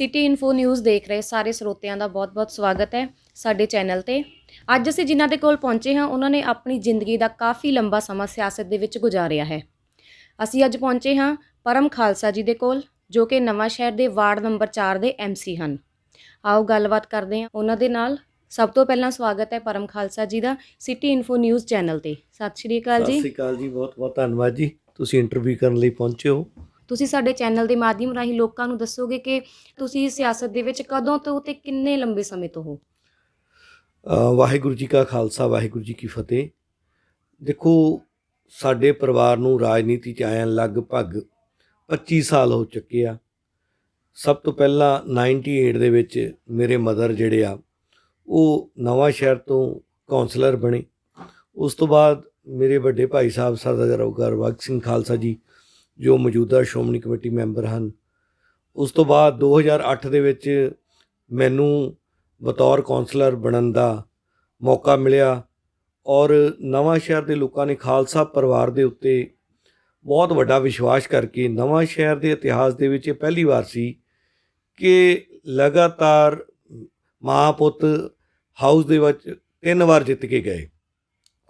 City info news ਦੇਖ ਰਹੇ ਸਾਰੇ ਸਰੋਤਿਆਂ ਦਾ ਬਹੁਤ-ਬਹੁਤ ਸਵਾਗਤ ਹੈ ਸਾਡੇ ਚੈਨਲ ਤੇ। ਅੱਜ ਅਸੀਂ ਜਿਨ੍ਹਾਂ ਦੇ ਕੋਲ ਪਹੁੰਚੇ ਹਾਂ, ਉਹਨਾਂ ਨੇ ਆਪਣੀ ਜ਼ਿੰਦਗੀ ਦਾ ਕਾਫੀ ਲੰਬਾ ਸਮਾਂ ਸਿਆਸਤ ਦੇ ਵਿੱਚ ਗੁਜ਼ਾਰਿਆ ਹੈ। ਅਸੀਂ ਅੱਜ ਪਹੁੰਚੇ ਹਾਂ ਪਰਮ ਖਾਲਸਾ ਜੀ ਦੇ ਕੋਲ, ਜੋ ਕਿ ਨਵਾਂ ਸ਼ਹਿਰ ਦੇ ਵਾਰਡ ਨੰਬਰ 4 ਦੇ ਐਮਸੀ ਹਨ। ਆਓ ਗੱਲਬਾਤ ਕਰਦੇ ਹਾਂ ਉਹਨਾਂ ਦੇ ਨਾਲ। ਸਭ ਤੋਂ ਪਹਿਲਾਂ ਸਵਾਗਤ ਹੈ ਪਰਮ ਖਾਲਸਾ ਜੀ ਦਾ ਸਿਟੀ ਇਨਫੋ ਨਿਊਜ਼ ਚੈਨਲ ਤੇ। ਸਤਿ ਸ਼੍ਰੀ ਅਕਾਲ ਜੀ। ਸਤਿ ਸ਼੍ਰੀ ਅਕਾਲ ਜੀ, ਬਹੁਤ ਬਹੁਤ ਧੰਨਵਾਦ ਜੀ। ਤੁਸੀਂ ਇੰਟਰਵਿਊ ਕਰਨ ਲਈ ਪਹੁੰਚੇ ਹੋ। ਤੁਸੀਂ ਸਾਡੇ ਚੈਨਲ ਦੇ ਮਾਧਿਅਮ ਰਾਹੀਂ ਲੋਕਾਂ ਨੂੰ ਦੱਸੋਗੇ ਕਿ ਤੁਸੀਂ ਸਿਆਸਤ ਦੇ ਵਿੱਚ ਕਦੋਂ ਤੋਂ ਤੇ ਕਿੰਨੇ ਲੰਬੇ ਸਮੇਂ ਤੋਂ ਹੋ? ਵਾਹਿਗੁਰੂ ਜੀ ਕਾ ਖਾਲਸਾ, ਵਾਹਿਗੁਰੂ ਜੀ ਕੀ ਫਤਿਹ। ਦੇਖੋ, ਸਾਡੇ ਪਰਿਵਾਰ ਨੂੰ ਰਾਜਨੀਤੀ ਚ ਆਇਆ ਲਗਭਗ 25 ਸਾਲ ਹੋ ਚੁੱਕੇ ਆ। ਸਭ ਤੋਂ ਪਹਿਲਾਂ 98 ਦੇ ਵਿੱਚ ਮੇਰੇ ਮਦਰ ਜਿਹੜੇ ਆ, ਉਹ ਨਵਾਂ ਸ਼ਹਿਰ ਤੋਂ ਕਾਉਂਸਲਰ ਬਣੇ। ਉਸ ਤੋਂ ਬਾਅਦ ਮੇਰੇ ਵੱਡੇ ਭਾਈ ਸਾਹਿਬ ਸਰਦਾਰ ਗੁਰਬਖਸ਼ ਸਿੰਘ ਖਾਲਸਾ ਜੀ ਜੋ ਮੌਜੂਦਾ ਸ਼੍ਰੋਮਣੀ ਕਮੇਟੀ ਮੈਂਬਰ ਹਨ। ਉਸ ਤੋਂ ਬਾਅਦ 2008 ਦੇ ਵਿੱਚ ਮੈਨੂੰ ਬਤੌਰ ਕਾਉਂਸਲਰ ਬਣਨ ਦਾ ਮੌਕਾ ਮਿਲਿਆ ਔਰ ਨਵਾਂ ਸ਼ਹਿਰ ਦੇ ਲੋਕਾਂ ਨੇ ਖਾਲਸਾ ਪਰਿਵਾਰ ਦੇ ਉੱਤੇ ਬਹੁਤ ਵੱਡਾ ਵਿਸ਼ਵਾਸ ਕਰਕੇ ਨਵਾਂ ਸ਼ਹਿਰ ਦੇ ਇਤਿਹਾਸ ਦੇ ਵਿੱਚ ਇਹ ਪਹਿਲੀ ਵਾਰ ਸੀ ਕਿ ਲਗਾਤਾਰ ਮਾਂ ਪੁੱਤ ਹਾਊਸ ਦੇ ਵਿੱਚ ਤਿੰਨ ਵਾਰ ਜਿੱਤ ਕੇ ਗਏ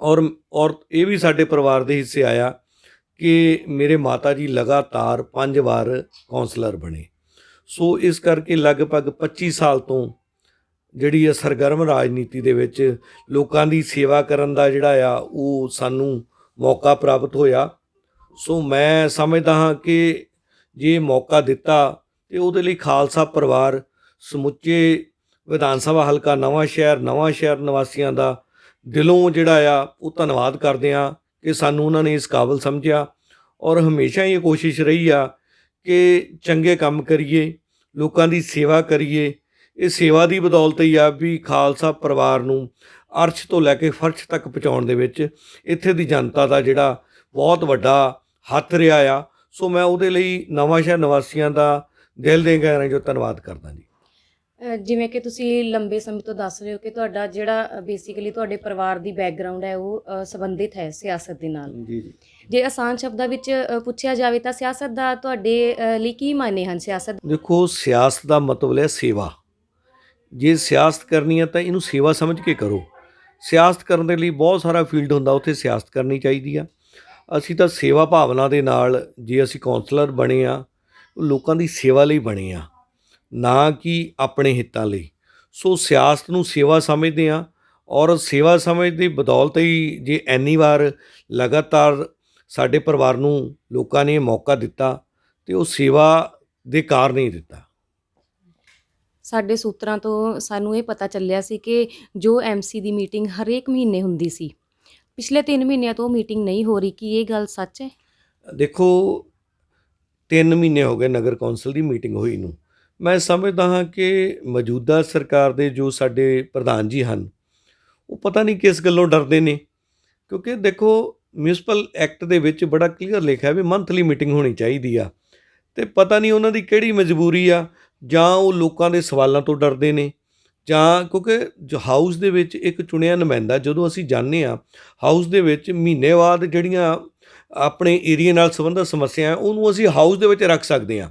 ਔਰ ਔਰ ਇਹ ਵੀ ਸਾਡੇ ਪਰਿਵਾਰ ਦੇ ਹਿੱਸੇ ਆਇਆ। ਕਿ ਮੇਰੇ ਮਾਤਾ ਜੀ ਲਗਾਤਾਰ ਪੰਜ ਵਾਰ ਕਾਉਂਸਲਰ ਬਣੇ। ਸੋ ਇਸ ਕਰਕੇ ਲਗਭਗ 25 ਸਾਲ ਤੋਂ ਜਿਹੜੀ ਹੈ ਸਰਗਰਮ ਰਾਜਨੀਤੀ ਦੇ ਵਿੱਚ ਲੋਕਾਂ ਦੀ ਸੇਵਾ ਕਰਨ ਦਾ ਜਿਹੜਾ ਆ, ਉਹ ਸਾਨੂੰ ਮੌਕਾ ਪ੍ਰਾਪਤ ਹੋਇਆ। ਸੋ ਮੈਂ ਸਮਝਦਾ ਹਾਂ ਕਿ ਜੇ ਮੌਕਾ ਦਿੱਤਾ, ਤੇ ਉਹਦੇ ਲਈ ਖਾਲਸਾ ਪਰਿਵਾਰ ਸਮੁੱਚੇ ਵਿਧਾਨ ਸਭਾ ਹਲਕਾ ਨਵਾਂ ਸ਼ਹਿਰ ਨਵਾਂ ਸ਼ਹਿਰ ਨਿਵਾਸੀਆਂ ਦਾ ਦਿਲੋਂ ਜਿਹੜਾ ਆ, ਉਹ ਧੰਨਵਾਦ ਕਰਦੇ ਆ ਕਿ ਸਾਨੂੰ ਉਹਨਾਂ ਨੇ ਇਸ ਕਾਬਲ ਸਮਝਿਆ ਔਰ ਹਮੇਸ਼ਾ ਹੀ ਇਹ ਕੋਸ਼ਿਸ਼ ਰਹੀ ਆ ਕਿ ਚੰਗੇ ਕੰਮ ਕਰੀਏ, ਲੋਕਾਂ ਦੀ ਸੇਵਾ ਕਰੀਏ। ਇਹ ਸੇਵਾ ਦੀ ਬਦੌਲਤ ਹੀ ਆ ਵੀ ਖਾਲਸਾ ਪਰਿਵਾਰ ਨੂੰ ਅਰਸ਼ ਤੋਂ ਲੈ ਕੇ ਫਰਸ਼ ਤੱਕ ਪਹੁੰਚਾਉਣ ਦੇ ਵਿੱਚ ਇੱਥੇ ਦੀ ਜਨਤਾ ਦਾ ਜਿਹੜਾ ਬਹੁਤ ਵੱਡਾ ਹੱਥ ਰਿਹਾ ਆ। ਸੋ ਮੈਂ ਉਹਦੇ ਲਈ ਨਵਾਂ ਸ਼ਹਿਰ ਨਿਵਾਸੀਆਂ ਦਾ ਦਿਲ ਦੇ ਗਹਿਰਾਈ ਜੋ ਧੰਨਵਾਦ ਕਰਦਾ ਜੀ। ਜਿਵੇਂ ਕਿ ਤੁਸੀਂ ਲੰਬੇ ਸਮੇਂ ਤੋਂ ਦੱਸ ਰਹੇ ਹੋ ਕਿ ਤੁਹਾਡਾ ਜਿਹੜਾ ਬੇਸਿਕਲੀ ਤੁਹਾਡੇ ਪਰਿਵਾਰ ਦੀ ਬੈਕਗ੍ਰਾਉਂਡ ਹੈ ਉਹ ਸੰਬੰਧਿਤ ਹੈ ਸਿਆਸਤ ਦੇ ਨਾਲ। ਜੀ ਜੀ। ਜੇ ਆਸਾਨ ਸ਼ਬਦਾਂ ਵਿੱਚ ਪੁੱਛਿਆ ਜਾਵੇ ਤਾਂ ਸਿਆਸਤ ਦਾ ਤੁਹਾਡੇ ਲਈ ਕੀ ਮਾਇਨੇ ਹਨ ਸਿਆਸਤ? ਦੇਖੋ ਸਿਆਸਤ ਦਾ ਮਤਲਬ ਹੈ ਸੇਵਾ। ਜੇ ਸਿਆਸਤ ਕਰਨੀ ਹੈ ਤਾਂ ਇਹਨੂੰ ਸੇਵਾ ਸਮਝ ਕੇ ਕਰੋ। ਸਿਆਸਤ ਕਰਨ ਦੇ ਲਈ ਬਹੁਤ ਸਾਰਾ ਫੀਲਡ ਹੁੰਦਾ ਉੱਥੇ ਸਿਆਸਤ ਕਰਨੀ ਚਾਹੀਦੀ ਆ। ਅਸੀਂ ਤਾਂ ਸੇਵਾ ਭਾਵਨਾ ਦੇ ਨਾਲ ਜੇ ਅਸੀਂ ਕਾਉਂਸਲਰ ਬਣੇ ਆ ਲੋਕਾਂ ਦੀ ਸੇਵਾ ਲਈ ਬਣੇ ਆ। ਨਾ ਕਿ ਆਪਣੇ ਹਿੱਤਾਂ ਲਈ। ਸੋ ਸਿਆਸਤ ਨੂੰ ਸੇਵਾ ਸਮਝਦੇ ਆ ਔਰ ਸੇਵਾ ਸਮਝ ਦੀ ਬਦੌਲਤ ਹੀ ਜੇ ਐਨੀ ਵਾਰ ਲਗਾਤਾਰ ਸਾਡੇ ਪਰਿਵਾਰ ਨੂੰ ਲੋਕਾਂ ਨੇ ਮੌਕਾ ਦਿੱਤਾ ਤੇ ਉਹ ਸੇਵਾ ਦੇ ਕਾਰਨ ਹੀ ਦਿੱਤਾ। ਸਾਡੇ ਸੂਤਰਾਂ ਤੋਂ ਸਾਨੂੰ ਇਹ ਪਤਾ ਚੱਲਿਆ ਸੀ ਕਿ ਜੋ ਐਮਸੀ ਦੀ ਮੀਟਿੰਗ ਹਰੇਕ ਮਹੀਨੇ ਹੁੰਦੀ ਸੀ। ਪਿਛਲੇ 3 ਮਹੀਨਿਆਂ ਤੋਂ ਮੀਟਿੰਗ ਨਹੀਂ ਹੋ ਰਹੀ ਕੀ ਇਹ ਗੱਲ ਸੱਚ ਹੈ? ਦੇਖੋ 3 ਮਹੀਨੇ ਹੋ ਗਏ ਨਗਰ ਕੌਂਸਲ ਦੀ ਮੀਟਿੰਗ ਹੋਈ ਨੂੰ। ਮੈਂ ਸਮਝਦਾ ਹਾਂ ਕਿ ਮੌਜੂਦਾ ਸਰਕਾਰ ਦੇ ਜੋ ਸਾਡੇ ਪ੍ਰਧਾਨ ਜੀ ਹਨ, ਉਹ ਪਤਾ ਨਹੀਂ ਕਿਸ ਗੱਲੋਂ ਡਰਦੇ ਨੇ, ਕਿਉਂਕਿ ਦੇਖੋ ਮਿਊਨਿਸਪਲ ਐਕਟ ਦੇ ਵਿੱਚ ਬੜਾ ਕਲੀਅਰ ਲਿਖਿਆ ਵੀ ਮੰਥਲੀ ਮੀਟਿੰਗ ਹੋਣੀ ਚਾਹੀਦੀ ਆ, ਤੇ ਪਤਾ ਨਹੀਂ ਉਹਨਾਂ ਦੀ ਕਿਹੜੀ ਮਜਬੂਰੀ ਆ, ਜਾਂ ਉਹ ਲੋਕਾਂ ਦੇ ਸਵਾਲਾਂ ਤੋਂ ਡਰਦੇ ਨੇ, ਜਾਂ ਕਿਉਂਕਿ ਜੋ ਹਾਊਸ ਦੇ ਵਿੱਚ ਇੱਕ ਚੁਣਿਆ ਨੁਮਾਇੰਦਾ ਜਦੋਂ ਅਸੀਂ ਜਾਂਦੇ ਆ ਹਾਊਸ ਦੇ ਵਿੱਚ ਮਹੀਨੇ ਬਾਅਦ ਜਿਹੜੀਆਂ ਆਪਣੇ ਏਰੀਆ ਨਾਲ ਸੰਬੰਧਿਤ ਸਮੱਸਿਆ ਉਹਨੂੰ ਅਸੀਂ ਹਾਊਸ ਦੇ ਵਿੱਚ ਰੱਖ ਸਕਦੇ ਹਾਂ।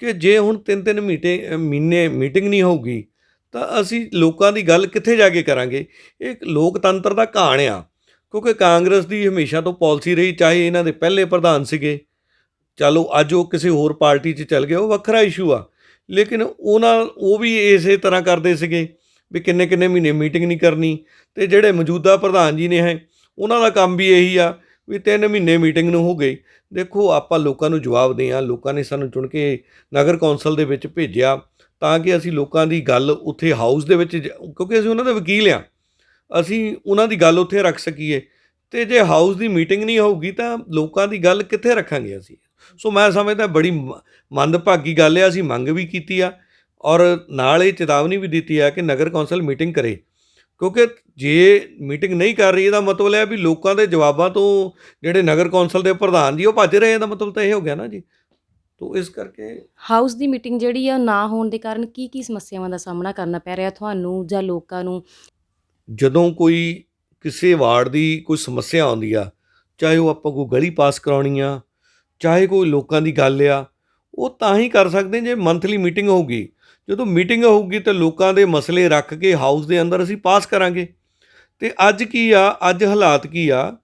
ਕਿ ਜੇ ਹੁਣ ਤਿੰਨ ਤਿੰਨ ਮੀਟੇ, ਮਹੀਨੇ ਮੀਟਿੰਗ ਨਹੀਂ ਹੋਊਗੀ, ਤਾਂ ਅਸੀਂ ਲੋਕਾਂ ਦੀ ਗੱਲ ਕਿੱਥੇ ਜਾ ਕੇ ਕਰਾਂਗੇ? ਇਹ ਲੋਕਤੰਤਰ ਦਾ ਕਹਾਣ ਆ, ਕਿਉਂਕਿ ਕਾਂਗਰਸ ਦੀ ਹਮੇਸ਼ਾ ਤੋਂ ਪਾਲਿਸੀ ਰਹੀ, ਚਾਹੇ ਇਹਨਾਂ ਦੇ ਪਹਿਲੇ ਪ੍ਰਧਾਨ ਸੀਗੇ। ਚਲੋ, ਅੱਜ ਉਹ ਕਿਸੇ ਹੋਰ ਪਾਰਟੀ 'ਚ ਚੱਲ ਗਏ, ਉਹ ਵੱਖਰਾ ਇਸ਼ੂ ਆ। ਲੇਕਿਨ ਉਹਨਾਂ, ਉਹ ਵੀ ਇਸੇ ਤਰ੍ਹਾਂ ਕਰਦੇ ਸੀਗੇ, ਵੀ ਕਿੰਨੇ ਕਿੰਨੇ ਮਹੀਨੇ ਮੀਟਿੰਗ ਨਹੀਂ ਕਰਨੀ, ਤੇ ਜਿਹੜੇ ਮੌਜੂਦਾ ਪ੍ਰਧਾਨ ਜੀ ਨੇ ਹੈ, ਉਹਨਾਂ ਦਾ ਕੰਮ ਵੀ ਇਹੀ ਆ ਵੀ ਤਿੰਨ ਮਹੀਨੇ ਮੀਟਿੰਗ ਨੂੰ ਹੋ ਗਈ। ਦੇਖੋ, ਆਪਾਂ ਲੋਕਾਂ ਨੂੰ ਜਵਾਬ ਦੇ ਆ। ਲੋਕਾਂ ਨੇ ਸਾਨੂੰ ਚੁਣ ਕੇ ਨਗਰ ਕੌਂਸਲ ਦੇ ਵਿੱਚ ਭੇਜਿਆ ਤਾਂ ਕਿ ਅਸੀਂ ਲੋਕਾਂ ਦੀ ਗੱਲ ਉੱਥੇ ਹਾਊਸ ਦੇ ਵਿੱਚ ਜ- ਕਿਉਂਕਿ ਅਸੀਂ ਉਹਨਾਂ ਦੇ ਵਕੀਲ ਆ। ਅਸੀਂ ਉਹਨਾਂ ਦੀ ਗੱਲ ਉੱਥੇ ਰੱਖ ਸਕੀਏ। ਤੇ ਜੇ ਹਾਊਸ ਦੀ ਮੀਟਿੰਗ ਨਹੀਂ ਹੋਊਗੀ ਤਾਂ ਲੋਕਾਂ ਦੀ ਗੱਲ ਕਿੱਥੇ ਰੱਖਾਂਗੇ ਅਸੀਂ? ਸੋ ਮੈਂ ਸਮਝਦਾ ਬੜੀ ਮ- ਮੰਦਭਾਗੀ ਗੱਲ ਹੈ ਅਸੀਂ ਮੰਗ ਵੀ ਕੀਤੀ ਆ ਔਰ ਨਾਲ ਇਹ ਚੇਤਾਵਨੀ ਵੀ ਦਿੱਤੀ ਆ ਕਿ ਨਗਰ ਕੌਂਸਲ ਮੀਟਿੰਗ ਕਰੇ। ਕਿਉਂਕਿ ਜੇ ਮੀਟਿੰਗ ਨਹੀਂ ਕਰ ਰਹੀ ਇਹਦਾ ਮਤਲਬ ਹੈ ਵੀ ਲੋਕਾਂ ਦੇ ਜਵਾਬਾਂ ਤੋਂ ਜਿਹੜੇ ਨਗਰ ਕੌਂਸਲ ਦੇ ਪ੍ਰਧਾਨ ਜੀ ਉਹ ਭੱਜ ਰਹੇ ਇਹਦਾ ਮਤਲਬ ਤਾਂ ਇਹ ਹੋ ਗਿਆ ਨਾ ਜੀ। ਤੋ ਇਸ ਕਰਕੇ ਹਾਊਸ ਦੀ ਮੀਟਿੰਗ ਜਿਹੜੀ ਆ ਨਾ ਹੋਣ ਦੇ ਕਾਰਨ ਕੀ ਕੀ ਸਮੱਸਿਆਵਾਂ ਦਾ ਸਾਹਮਣਾ ਕਰਨਾ ਪੈ ਰਿਹਾ ਤੁਹਾਨੂੰ ਜਾਂ ਲੋਕਾਂ ਨੂੰ? ਜਦੋਂ ਕੋਈ ਕਿਸੇ ਵਾਰਡ ਦੀ ਕੋਈ ਸਮੱਸਿਆ ਆਉਂਦੀ ਆ ਚਾਹੇ ਉਹ ਆਪਾਂ ਕੋਈ ਗਲੀ ਪਾਸ ਕਰਾਉਣੀ ਆ ਚਾਹੇ ਕੋਈ ਲੋਕਾਂ ਦੀ ਗੱਲ ਆ ਉਹ ਤਾਂ ਹੀ ਕਰ ਸਕਦੇ ਜੇ ਮੰਥਲੀ ਮੀਟਿੰਗ ਹੋਊਗੀ। ਜਦੋਂ ਮੀਟਿੰਗ ਹੋਊਗੀ ਤੇ ਲੋਕਾਂ ਦੇ ਮਸਲੇ ਰੱਖ ਕੇ ਹਾਊਸ ਦੇ ਅੰਦਰ ਅਸੀਂ ਪਾਸ ਕਰਾਂਗੇ। ਤੇ ਅੱਜ ਕੀ ਆ? ਅੱਜ ਹਾਲਾਤ ਕੀ ਆ?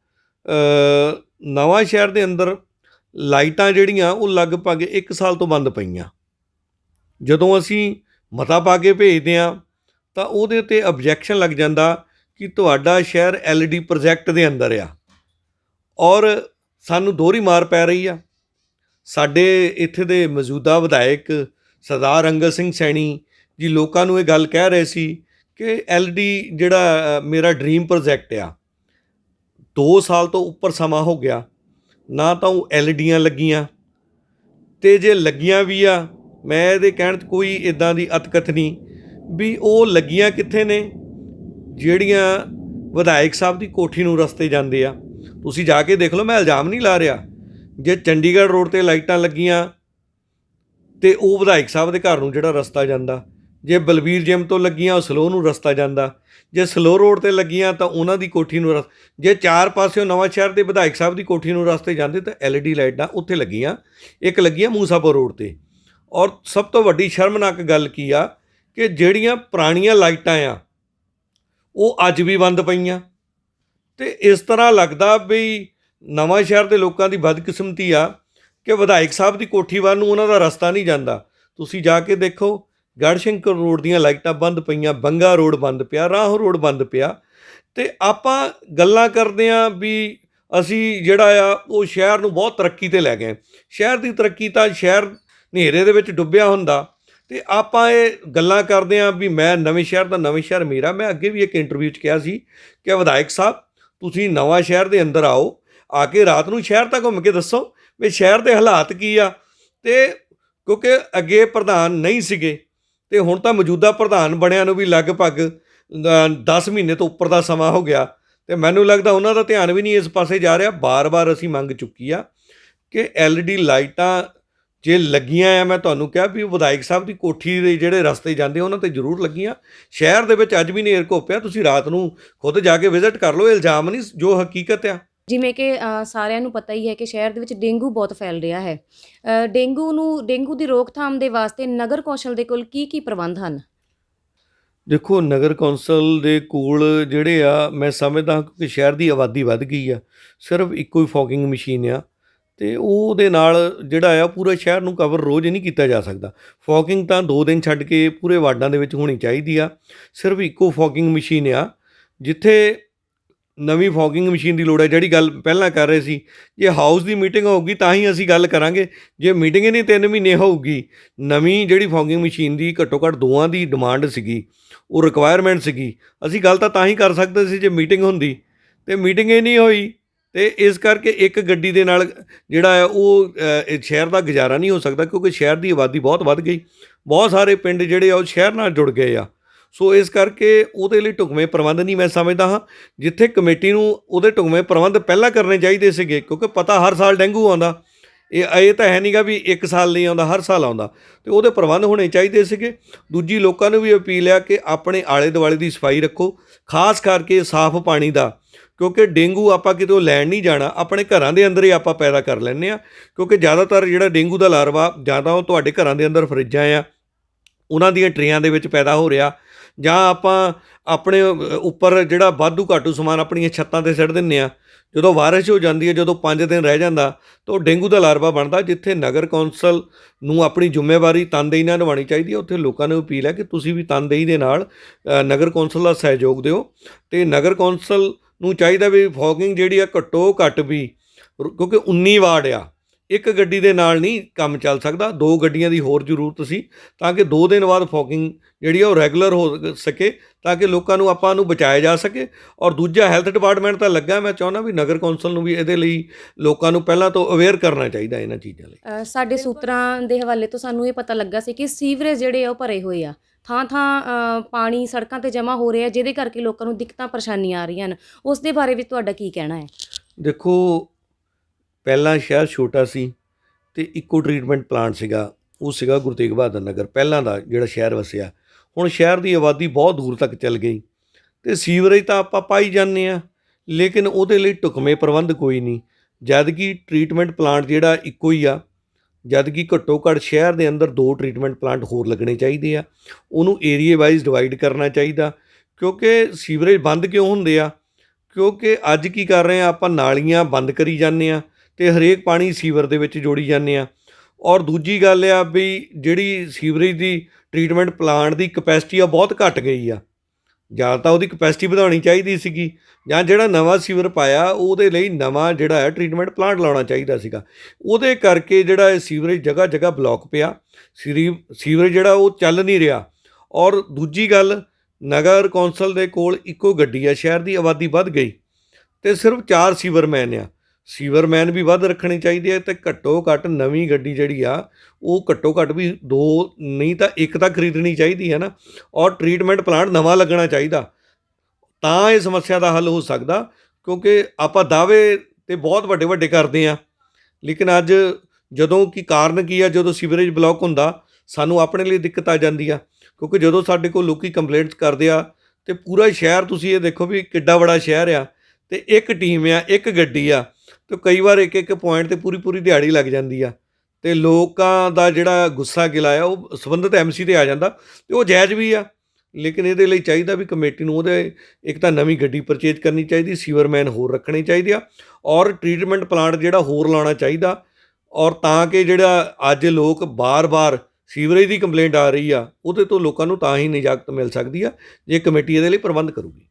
ਅ, ਨਵਾਂ ਸ਼ਹਿਰ ਦੇ ਅੰਦਰ ਲਾਈਟਾਂ ਜਿਹੜੀਆਂ ਉਹ ਲਗਭਗ 1 ਸਾਲ ਤੋਂ ਬੰਦ ਪਈਆਂ। ਜਦੋਂ ਅਸੀਂ ਮਤਾ ਪਾ ਕੇ ਭੇਜਦੇ ਆ ਤਾਂ ਉਹਦੇ ਤੇ ਆਬਜੈਕਸ਼ਨ ਲੱਗ ਜਾਂਦਾ ਕਿ ਤੁਹਾਡਾ ਸ਼ਹਿਰ ਐਲਈਡੀ ਪ੍ਰੋਜੈਕਟ ਦੇ ਅੰਦਰ ਆ। ਔਰ ਸਾਨੂੰ ਦੋਹਰੀ ਮਾਰ ਪੈ ਰਹੀ ਆ। ਸਾਡੇ ਇੱਥੇ ਦੇ ਮੌਜੂਦਾ ਵਿਧਾਇਕ ਸਰਦਾਰ ਅੰਗਦ ਸਿੰਘ ਸੈਣੀ ਜੀ ਲੋਕਾਂ ਨੂੰ ਇਹ ਗੱਲ ਕਹਿ ਰਹੇ ਸੀ ਕਿ ਐਲਡੀ ਜਿਹੜਾ ਮੇਰਾ ਡ੍ਰੀਮ ਪ੍ਰੋਜੈਕਟ ਆ 2 ਸਾਲ ਤੋਂ ਉੱਪਰ ਸਮਾਂ ਹੋ ਗਿਆ, ਨਾ ਤਾਂ ਉਹ ਐਲਡੀਆਂ ਲੱਗੀਆਂ। ਤੇ ਜੇ ਲੱਗੀਆਂ ਵੀ ਆ, ਮੈਂ ਇਹਦੇ ਕਹਿਣ 'ਚ ਕੋਈ ਇਦਾਂ ਦੀ ਅਤਕਥ ਨਹੀਂ ਵੀ ਉਹ ਲੱਗੀਆਂ ਕਿੱਥੇ ਨੇ, ਜਿਹੜੀਆਂ ਵਿਧਾਇਕ ਸਾਹਿਬ ਦੀ ਕੋਠੀ ਨੂੰ ਰਸਤੇ ਜਾਂਦੇ ਆ। ਤੁਸੀਂ ਜਾ ਕੇ ਦੇਖ ਲਓ, ਮੈਂ ਇਲਜ਼ਾਮ ਨਹੀਂ ਲਾ ਰਿਹਾ। ਜੇ ਚੰਡੀਗੜ੍ਹ ਰੋਡ ਤੇ ਲਾਈਟਾਂ ਲੱਗੀਆਂ ਤੇ ਉਹ ਵਿਧਾਇਕ ਸਾਹਿਬ ਦੇ ਘਰ ਨੂੰ ਜਿਹੜਾ ਰਸਤਾ ਜਾਂਦਾ, ਜੇ ਬਲਬੀਰ ਜਿਮ ਤੋਂ ਲੱਗੀਆਂ, ਉਹ ਸਲੋ ਨੂੰ ਰਸਤਾ ਜਾਂਦਾ। ਜੇ ਸਲੋ ਰੋਡ ਤੇ ਲੱਗੀਆਂ ਤਾਂ ਉਹਨਾਂ ਦੀ ਕੋਠੀ ਨੂੰ ਰਸ ਜੇ ਚਾਰ ਪਾਸਿਓਂ ਨਵਾਂ ਸ਼ਹਿਰ ਦੇ ਵਿਧਾਇਕ ਸਾਹਿਬ ਦੀ ਕੋਠੀ ਨੂੰ ਰਸਤੇ ਜਾਂਦੇ ਤਾਂ ਐਲਈਡੀ ਲਾਈਟਾਂ ਉੱਥੇ ਲੱਗੀਆਂ। ਇੱਕ ਲੱਗੀਆਂ ਮੂਸਾਪੁਰ ਰੋਡ ਤੇ। ਔਰ ਸਭ ਤੋਂ ਵੱਡੀ ਸ਼ਰਮਨਾਕ ਗੱਲ ਕੀ ਆ ਕਿ ਜਿਹੜੀਆਂ ਪੁਰਾਣੀਆਂ ਲਾਈਟਾਂ ਆ, ਉਹ ਅੱਜ ਵੀ ਬੰਦ ਪਈਆਂ। ਤੇ ਇਸ ਤਰ੍ਹਾਂ ਲੱਗਦਾ ਵੀ ਨਵਾਂ ਸ਼ਹਿਰ ਦੇ ਲੋਕਾਂ ਦੀ ਬਦਕਿਸਮਤੀ ਆ ਕਿ ਵਿਧਾਇਕ ਸਾਹਿਬ ਦੀ ਕੋਠੀ ਵੱਲ ਨੂੰ ਉਹਨਾਂ ਦਾ ਰਸਤਾ ਨਹੀਂ ਜਾਂਦਾ। ਤੁਸੀਂ ਜਾ ਕੇ ਦੇਖੋ, ਗੜਸ਼ੰਕਰ ਰੋਡ ਦੀਆਂ ਲਾਈਟਾਂ ਬੰਦ ਪਈਆਂ, ਬੰਗਾ ਰੋਡ ਬੰਦ ਪਿਆ, ਰਾਹ ਰੋਡ ਬੰਦ ਪਿਆ। ਤੇ ਆਪਾਂ ਗੱਲਾਂ ਕਰਦੇ ਆ ਵੀ ਅਸੀਂ ਜਿਹੜਾ ਆ, ਉਹ ਸ਼ਹਿਰ ਨੂੰ ਬਹੁਤ ਤਰੱਕੀ ਤੇ ਲੈ ਗਏ ਸ਼ਹਿਰ ਦੀ ਤਰੱਕੀ ਤਾਂ ਸ਼ਹਿਰ ਹਨੇਰੇ ਦੇ ਵਿੱਚ ਡੁੱਬਿਆ ਹੁੰਦਾ। ਤੇ ਆਪਾਂ ਇਹ ਗੱਲਾਂ ਕਰਦੇ ਆ ਵੀ ਮੈਂ ਨਵੇਂ ਸ਼ਹਿਰ ਦਾ ਨਵੇਂ ਸ਼ਹਿਰ ਮੇਰਾ। ਮੈਂ ਅੱਗੇ ਵੀ ਇੱਕ ਇੰਟਰਵਿਊ 'ਚ ਕਿਹਾ ਸੀ ਕਿ ਵਿਧਾਇਕ ਸਾਹਿਬ, ਤੁਸੀਂ ਨਵਾਂ ਸ਼ਹਿਰ ਦੇ ਅੰਦਰ ਆਓ, ਆ ਕੇ ਰਾਤ ਨੂੰ ਸ਼ਹਿਰ ਤੱਕ ਘੁੰਮ ਕੇ ਦੱਸੋ। ਵੀ ਸ਼ਹਿਰ ਦੇ ਹਾਲਾਤ ਕੀ ਆ? ਤੇ ਕਿਉਂਕਿ ਅੱਗੇ ਪ੍ਰਧਾਨ ਨਹੀਂ ਸੀਗੇ, ਤੇ ਹੁਣ ਤਾਂ ਮੌਜੂਦਾ ਪ੍ਰਧਾਨ ਬਣਿਆ ਨੂੰ ਵੀ ਲਗਭਗ 10 ਮਹੀਨੇ ਤੋਂ ਉੱਪਰ ਦਾ ਸਮਾਂ ਹੋ ਗਿਆ। ਤੇ ਮੈਨੂੰ ਲੱਗਦਾ ਉਹਨਾਂ ਦਾ ਧਿਆਨ ਵੀ ਨਹੀਂ ਇਸ ਪਾਸੇ ਜਾ ਰਿਹਾ। ਬਾਰ-ਬਾਰ ਅਸੀਂ ਮੰਗ ਚੁੱਕੀ ਆ ਕਿ ਐਲਈਡੀ ਲਾਈਟਾਂ ਜੇ ਲੱਗੀਆਂ ਆ, ਮੈਂ ਤੁਹਾਨੂੰ ਕਿਹਾ ਵੀ ਵਿਧਾਇਕ ਸਾਹਿਬ ਦੀ ਕੋਠੀ ਦੇ ਜਿਹੜੇ ਰਸਤੇ ਜਾਂਦੇ ਉਹਨਾਂ ਤੇ ਜ਼ਰੂਰ ਲੱਗੀਆਂ। ਸ਼ਹਿਰ ਦੇ ਵਿੱਚ ਅੱਜ ਵੀ ਨੇਰ ਘੋਪਿਆ, ਤੁਸੀਂ ਰਾਤ ਨੂੰ ਖੁਦ ਜਾ ਕੇ ਵਿਜ਼ਿਟ ਕਰ ਲਓ, ਇਲਜ਼ਾਮ ਨਹੀਂ ਜੋ ਹਕੀਕਤ ਆ। ਜਿਵੇਂ ਕਿ ਸਾਰਿਆਂ ਨੂੰ ਪਤਾ ਹੀ ਹੈ ਕਿ ਸ਼ਹਿਰ ਦੇ ਵਿੱਚ ਡੇਂਗੂ ਬਹੁਤ ਫੈਲ ਰਿਹਾ ਹੈ। ਡੇਂਗੂ ਨੂੰ, ਡੇਂਗੂ ਦੀ ਰੋਕਥਾਮ ਦੇ ਵਾਸਤੇ ਨਗਰ ਕੌਂਸਲ ਦੇ ਕੋਲ ਕੀ ਕੀ ਪ੍ਰਬੰਧ ਹਨ? ਦੇਖੋ, ਨਗਰ ਕੌਂਸਲ ਦੇ ਕੋਲ ਜਿਹੜੇ ਆ, ਮੈਂ ਸਮਝਦਾ ਕਿ ਸ਼ਹਿਰ ਦੀ ਆਬਾਦੀ ਵੱਧ ਗਈ ਆ, ਸਿਰਫ ਇੱਕੋ ਹੀ ਫੌਗਿੰਗ ਮਸ਼ੀਨ ਆ, ਤੇ ਉਹਦੇ ਨਾਲ ਜਿਹੜਾ ਆ, ਪੂਰੇ ਸ਼ਹਿਰ ਨੂੰ ਕਵਰ ਰੋਜ਼ ਨਹੀਂ ਕੀਤਾ ਜਾ ਸਕਦਾ। ਫੌਗਿੰਗ ਤਾਂ 2 ਦਿਨ ਛੱਡ ਕੇ ਪੂਰੇ ਵਾਰਡਾਂ ਦੇ ਵਿੱਚ ਹੋਣੀ ਚਾਹੀਦੀ ਆ, ਸਿਰਫ ਇੱਕੋ ਫੌਗਿੰਗ ਮਸ਼ੀਨ ਆ, ਜਿੱਥੇ ਨਵੀਂ ਫੌਗਿੰਗ ਮਸ਼ੀਨ ਦੀ ਲੋੜ ਹੈ, ਜਿਹੜੀ ਗੱਲ ਪਹਿਲਾਂ ਕਰ ਰਹੇ ਸੀ। ਜੇ ਹਾਊਸ ਦੀ ਮੀਟਿੰਗ ਹੋਊਗੀ, ਤਾਂ ਹੀ ਅਸੀਂ ਗੱਲ ਕਰਾਂਗੇ। ਜੇ ਮੀਟਿੰਗ ਹੀ ਨਹੀਂ 3 ਮਹੀਨੇ ਹੋਊਗੀ। ਨਵੀਂ ਜਿਹੜੀ ਫੌਗਿੰਗ ਮਸ਼ੀਨ ਦੀ ਘੱਟੋ ਘੱਟ ਦੋਆਂ ਦੀ ਡਿਮਾਂਡ ਸੀਗੀ, ਉਹ ਰਿਕੁਆਇਰਮੈਂਟ ਸੀਗੀ। ਅਸੀਂ ਗੱਲ ਤਾਂ ਤਾਂ ਹੀ ਕਰ ਸਕਦੇ ਸੀ ਜੇ ਮੀਟਿੰਗ ਹੁੰਦੀ। ਤੇ ਮੀਟਿੰਗ ਹੀ ਨਹੀਂ ਹੋਈ। ਤੇ ਇਸ ਕਰਕੇ ਇੱਕ ਗੱਡੀ ਦੇ ਨਾਲ ਜਿਹੜਾ ਹੈ, ਉਹ ਸ਼ਹਿਰ ਦਾ ਗੁਜ਼ਾਰਾ ਨਹੀਂ ਹੋ ਸਕਦਾ, ਕਿਉਂਕਿ ਸ਼ਹਿਰ ਦੀ ਆਬਾਦੀ ਬਹੁਤ ਵੱਧ ਗਈ। ਬਹੁਤ ਸਾਰੇ ਪਿੰਡ ਜਿਹੜੇ ਆ, ਉਹ ਸ਼ਹਿਰ ਨਾਲ ਜੁੜ ਗਏ ਆ। ਸੋ ਇਸ ਕਰਕੇ ਉਹਦੇ ਲਈ ਢੁਕਵੇਂ ਪ੍ਰਬੰਧ ਨਹੀਂ ਮੈਂ ਸਮਝਦਾ ਹਾਂ, ਜਿੱਥੇ ਕਮੇਟੀ ਨੂੰ ਉਹਦੇ ਢੁਕਵੇਂ ਪ੍ਰਬੰਧ ਪਹਿਲਾਂ ਕਰਨੇ ਚਾਹੀਦੇ ਸੀਗੇ, ਕਿਉਂਕਿ ਪਤਾ ਹਰ ਸਾਲ ਡੇਂਗੂ ਆਉਂਦਾ। ਇਹ ਇਹ ਤਾਂ ਹੈ ਨਹੀਂਗਾ ਵੀ ਇੱਕ ਸਾਲ ਨਹੀਂ ਆਉਂਦਾ, ਹਰ ਸਾਲ ਆਉਂਦਾ। ਤੇ ਉਹਦੇ ਪ੍ਰਬੰਧ ਹੋਣੇ ਚਾਹੀਦੇ ਸੀਗੇ। ਦੂਜੀ ਲੋਕਾਂ ਨੂੰ ਵੀ ਅਪੀਲ ਆ ਕਿ ਆਪਣੇ ਆਲੇ ਦੁਆਲੇ ਦੀ ਸਫ਼ਾਈ ਰੱਖੋ, ਖਾਸ ਕਰਕੇ ਸਾਫ਼ ਪਾਣੀ ਦਾ, ਕਿਉਂਕਿ ਡੇਂਗੂ ਆਪਾਂ ਕਿਤੇ ਲੈਣ ਨਹੀਂ ਜਾਣਾ, ਆਪਣੇ ਘਰਾਂ ਦੇ ਅੰਦਰ ਹੀ ਆਪਾਂ ਪੈਦਾ ਕਰ ਲੈਂਦੇ ਆ ਕਿਉਂਕਿ ਜ਼ਿਆਦਾਤਰ ਜਿਹੜਾ ਡੇਂਗੂ ਦਾ ਲਾਰਵਾ, ਜਾਂ ਤਾਂ ਉਹ ਤੁਹਾਡੇ ਘਰਾਂ ਦੇ ਅੰਦਰ ਫਰਿੱਜਾਂ ਆ ਉਹਨਾਂ ਦੀਆਂ ਟਰੇਆਂ ਦੇ ਵਿੱਚ ਪੈਦਾ ਹੋ ਰਿਹਾ। ਜਾਂ ਆਪਾਂ ਆਪਣੇ ਉੱਪਰ ਜਿਹੜਾ ਵਾਧੂ ਘਾਟੂ ਸਮਾਨ ਆਪਣੀਆਂ ਛੱਤਾਂ ਤੇ ਸਿੱਟ ਦਿੰਨੇ ਆ ਜਦੋਂ ਬਾਰਿਸ਼ ਹੋ ਜਾਂਦੀ ਹੈ, ਜਦੋਂ 5 ਦਿਨ ਰਹਿ ਜਾਂਦਾ, ਤਾਂ ਉਹ ਡੇਂਗੂ ਦਾ ਲਾਰਵਾ ਬਣਦਾ, ਜਿੱਥੇ ਨਗਰ ਕੌਂਸਲ ਨੂੰ ਆਪਣੀ ਜ਼ਿੰਮੇਵਾਰੀ ਤਨਦੇਹੀ ਨਾਲ ਨਿਭਾਉਣੀ ਚਾਹੀਦੀ ਹੈ। ਉੱਥੇ ਲੋਕਾਂ ਨੂੰ ਅਪੀਲ ਹੈ ਕਿ ਤੁਸੀਂ ਵੀ ਤਨਦੇਹੀ ਦੇ ਨਾਲ ਨਗਰ ਕੌਂਸਲ ਦਾ ਸਹਿਯੋਗ ਦਿਓ। ਤੇ ਨਗਰ ਕੌਂਸਲ ਨੂੰ ਚਾਹੀਦਾ ਵੀ ਫੌਗਿੰਗ ਜਿਹੜੀ ਆ ਘੱਟੋ ਘੱਟ ਵੀ, ਕਿਉਂਕਿ 19 ਵਾਰਡ ਆ ਇੱਕ ਗੱਡੀ ਦੇ ਨਾਲ ਨਹੀਂ ਕੰਮ ਚੱਲ ਸਕਦਾ ਦੋ ਗੱਡੀਆਂ ਦੀ ਹੋਰ ਜ਼ਰੂਰਤ ਸੀ ਤਾਂ ਕਿ ਦੋ ਦਿਨ ਬਾਅਦ ਫੌਗਿੰਗ ਜਿਹੜੀ ਆ ਉਹ ਰੈਗੂਲਰ ਹੋ ਸਕੇ ਤਾਂ ਕਿ ਲੋਕਾਂ ਨੂੰ ਆਪਾਂ ਨੂੰ ਬਚਾਇਆ ਜਾ ਸਕੇ। ਔਰ ਦੂਜਾ ਹੈਲਥ ਡਿਪਾਰਟਮੈਂਟ ਤਾਂ ਲੱਗਾ ਮੈਂ ਚਾਹੁੰਦਾ ਵੀ ਨਗਰ ਕੌਂਸਲ ਨੂੰ ਵੀ ਇਹਦੇ ਲਈ ਲੋਕਾਂ ਨੂੰ ਪਹਿਲਾਂ ਤੋਂ ਅਵੇਅਰ ਕਰਨਾ ਚਾਹੀਦਾ ਇਹਨਾਂ ਚੀਜ਼ਾਂ ਲਈ। ਸਾਡੇ ਸੂਤਰਾਂ ਦੇ ਹਵਾਲੇ ਤੋਂ ਸਾਨੂੰ ਇਹ ਪਤਾ ਲੱਗਾ ਸੀ ਕਿ ਸੀਵਰੇਜ ਜਿਹੜੇ ਆ ਉਹ ਭਰੇ ਹੋਏ ਆ। ਥਾਂ ਥਾਂ ਪਾਣੀ ਸੜਕਾਂ ਤੇ ਜਮ੍ਹਾਂ ਹੋ ਰਿਹਾ ਜਿਹਦੇ ਕਰਕੇ ਲੋਕਾਂ ਨੂੰ ਦਿੱਕਤਾਂ ਪਰੇਸ਼ਾਨੀਆਂ ਆ ਰਹੀਆਂ ਹਨ। ਉਸ ਦੇ ਬਾਰੇ ਵਿੱਚ ਤੁਹਾਡਾ ਕੀ ਕਹਿਣਾ ਹੈ? ਦੇਖੋ ਪਹਿਲਾਂ ਸ਼ਹਿਰ ਛੋਟਾ ਸੀ ਤੇ ਇੱਕੋ ਟ੍ਰੀਟਮੈਂਟ ਪਲਾਂਟ ਸੀਗਾ, ਉਹ ਸੀਗਾ ਗੁਰੂ ਤੇਗ ਬਹਾਦਰ ਨਗਰ, ਪਹਿਲਾਂ ਦਾ ਜਿਹੜਾ ਸ਼ਹਿਰ ਵਸਿਆ। ਹੁਣ ਸ਼ਹਿਰ ਦੀ ਆਬਾਦੀ ਬਹੁਤ ਦੂਰ ਤੱਕ ਚੱਲ ਗਈ ਤੇ ਸੀਵਰੇਜ ਤਾਂ ਆਪਾਂ ਪਾਈ ਜਾਂਦੇ ਆ ਲੇਕਿਨ ਉਹਦੇ ਲਈ ਢੁਕਵੇਂ ਪ੍ਰਬੰਧ ਕੋਈ ਨਹੀਂ। ਜਦ ਕਿ ਟ੍ਰੀਟਮੈਂਟ ਪਲਾਂਟ ਜਿਹੜਾ ਇੱਕੋ ਹੀ ਆ ਜਦ ਕਿ ਘੱਟੋ ਘੱਟ ਸ਼ਹਿਰ ਦੇ ਅੰਦਰ ਦੋ ਟ੍ਰੀਟਮੈਂਟ ਪਲਾਂਟ ਹੋਰ ਲੱਗਣੇ ਚਾਹੀਦੇ ਆ, ਉਹਨੂੰ ਏਰੀਆ ਵਾਈਜ਼ ਡਿਵਾਈਡ ਕਰਨਾ ਚਾਹੀਦਾ, ਕਿਉਂਕਿ ਸੀਵਰੇਜ ਬੰਦ ਕਿਉਂ ਹੁੰਦੇ ਆ? ਕਿਉਂਕਿ ਅੱਜ ਕੀ ਕਰ ਰਹੇ ਆ, ਆਪਾਂ ਨਾਲੀਆਂ ਬੰਦ ਕਰੀ ਜਾਂਦੇ ਆ ਤੇ ਹਰੇਕ ਪਾਣੀ ਸੀਵਰ ਦੇ ਵਿੱਚ ਜੋੜੀ ਜਾਂਦੇ ਆ। ਔਰ ਦੂਜੀ ਗੱਲ ਆ ਵੀ ਜਿਹੜੀ ਸੀਵਰੇਜ ਦੀ ਟ੍ਰੀਟਮੈਂਟ ਪਲਾਂਟ ਦੀ ਕਪੈਸਿਟੀ ਆ ਬਹੁਤ ਘਟ ਗਈ ਆ। ਜਾਂ ਤਾਂ ਉਹਦੀ ਕਪੈਸਿਟੀ ਵਧਾਉਣੀ ਚਾਹੀਦੀ ਸੀਗੀ, ਜਾਂ ਜਿਹੜਾ ਨਵਾਂ ਸੀਵਰ ਪਾਇਆ ਉਹਦੇ ਲਈ ਨਵਾਂ ਜਿਹੜਾ ਹੈ ਟ੍ਰੀਟਮੈਂਟ ਪਲਾਂਟ ਲਾਉਣਾ ਚਾਹੀਦਾ ਸੀਗਾ। ਉਹਦੇ ਕਰਕੇ ਜਿਹੜਾ ਇਹ ਸੀਵਰੇਜ ਜਗ੍ਹਾ ਜਗ੍ਹਾ ਬਲੌਕ ਪਿਆ, ਸੀਰੀ ਸੀਵਰੇਜ ਜਿਹੜਾ ਉਹ ਚੱਲ ਨਹੀਂ ਰਿਹਾ। ਔਰ ਦੂਜੀ ਗੱਲ, ਨਗਰ ਕੌਂਸਲ ਦੇ ਕੋਲ ਇੱਕੋ ਗੱਡੀ ਆ, ਸ਼ਹਿਰ ਦੀ ਆਬਾਦੀ ਵੱਧ ਗਈ। ਤੇ ਸਿਰਫ ਚਾਰ ਸੀਵਰਮੈਨ ਆ। ਸੀਵਰਮੈਨ ਵੀ ਵੱਧ ਰੱਖਣੇ ਚਾਹੀਦੇ ਆ ਤੇ ਘੱਟੋ ਘੱਟ ਨਵੀਂ ਗੱਡੀ ਜਿਹੜੀ ਆ, ਉਹ ਘੱਟੋ ਘੱਟ ਵੀ ਦੋ, ਨਹੀਂ ਤਾਂ ਇੱਕ ਤਾਂ ਖਰੀਦਣੀ ਚਾਹੀਦੀ ਹੈ ਨਾ, ਔਰ ਟ੍ਰੀਟਮੈਂਟ ਪਲਾਂਟ ਨਵਾਂ ਲੱਗਣਾ ਚਾਹੀਦਾ। ਤਾਂ ਇਹ ਸਮੱਸਿਆ ਦਾ ਹੱਲ ਹੋ ਸਕਦਾ, ਕਿਉਂਕਿ ਆਪਾਂ ਦਾਅਵੇ ਤੇ ਬਹੁਤ ਵੱਡੇ ਵੱਡੇ ਕਰਦੇ ਆ ਲੇਕਿਨ ਅੱਜ ਜਦੋਂ ਕਿ ਕਾਰਨ ਕੀ ਆ, ਜਦੋਂ ਸੀਵਰੇਜ ਬਲੌਕ ਹੁੰਦਾ, ਸਾਨੂੰ ਆਪਣੇ ਲਈ ਦਿੱਕਤ ਆ ਜਾਂਦੀ ਆ, ਕਿਉਂਕਿ ਜਦੋਂ ਸਾਡੇ ਕੋਲ ਲੋਕੀ ਕੰਪਲੇਂਟਸ ਕਰਦੇ ਆ, ਤੇ ਪੂਰਾ ਸ਼ਹਿਰ ਤੁਸੀਂ ਇਹ ਦੇਖੋ ਵੀ ਕਿੱਡਾ ਬੜਾ ਸ਼ਹਿਰ ਆ, ਤੇ ਇੱਕ ਟੀਮ ਆ, ਇੱਕ ਗੱਡੀ ਆ ਤੇ ਕਈ ਵਾਰ ਇੱਕ ਇੱਕ ਪੁਆਇੰਟ ਤੇ ਪੂਰੀ ਪੂਰੀ ਦਿਹਾੜੀ ਲੱਗ ਜਾਂਦੀ ਆ। ਤੇ ਲੋਕਾਂ ਦਾ ਜਿਹੜਾ ਗੁੱਸਾ ਗਿਲਾ ਆ, ਉਹ ਸੰਬੰਧਿਤ ਐਮਸੀ ਤੇ ਆ ਜਾਂਦਾ ਤੇ ਉਹ ਜਾਇਜ਼ ਵੀ ਆ। ਲੇਕਿਨ ਇਹਦੇ ਲਈ ਚਾਹੀਦਾ ਵੀ ਕਮੇਟੀ ਨੂੰ ਉਹਦੇ ਇੱਕ ਤਾਂ ਨਵੀਂ ਗੱਡੀ ਪਰਚੇਜ ਕਰਨੀ ਚਾਹੀਦੀ ਸੀਵਰਮੈਨ ਹੋਰ ਰੱਖਣੇ ਚਾਹੀਦੇ ਆ ਔਰ ਟ੍ਰੀਟਮੈਂਟ ਪਲਾਂਟ ਜਿਹੜਾ ਹੋਰ ਲਾਉਣਾ ਚਾਹੀਦਾ ਔਰ ਤਾਂ ਕਿ ਜਿਹੜਾ ਅੱਜ ਲੋਕ ਬਾਰ-ਬਾਰ ਸੀਵਰੇਜ ਦੀ ਕੰਪਲੇਂਟ ਆ ਰਹੀ ਆ, ਉਹਦੇ ਤੋਂ ਲੋਕਾਂ ਨੂੰ ਤਾਂ ਹੀ ਨਿਜਾਕਤ ਮਿਲ ਸਕਦੀ ਆ, ਜੇ ਕਮੇਟੀ ਇਹਦੇ ਲਈ ਪ੍ਰਬੰਧ ਕਰੂਗੀ।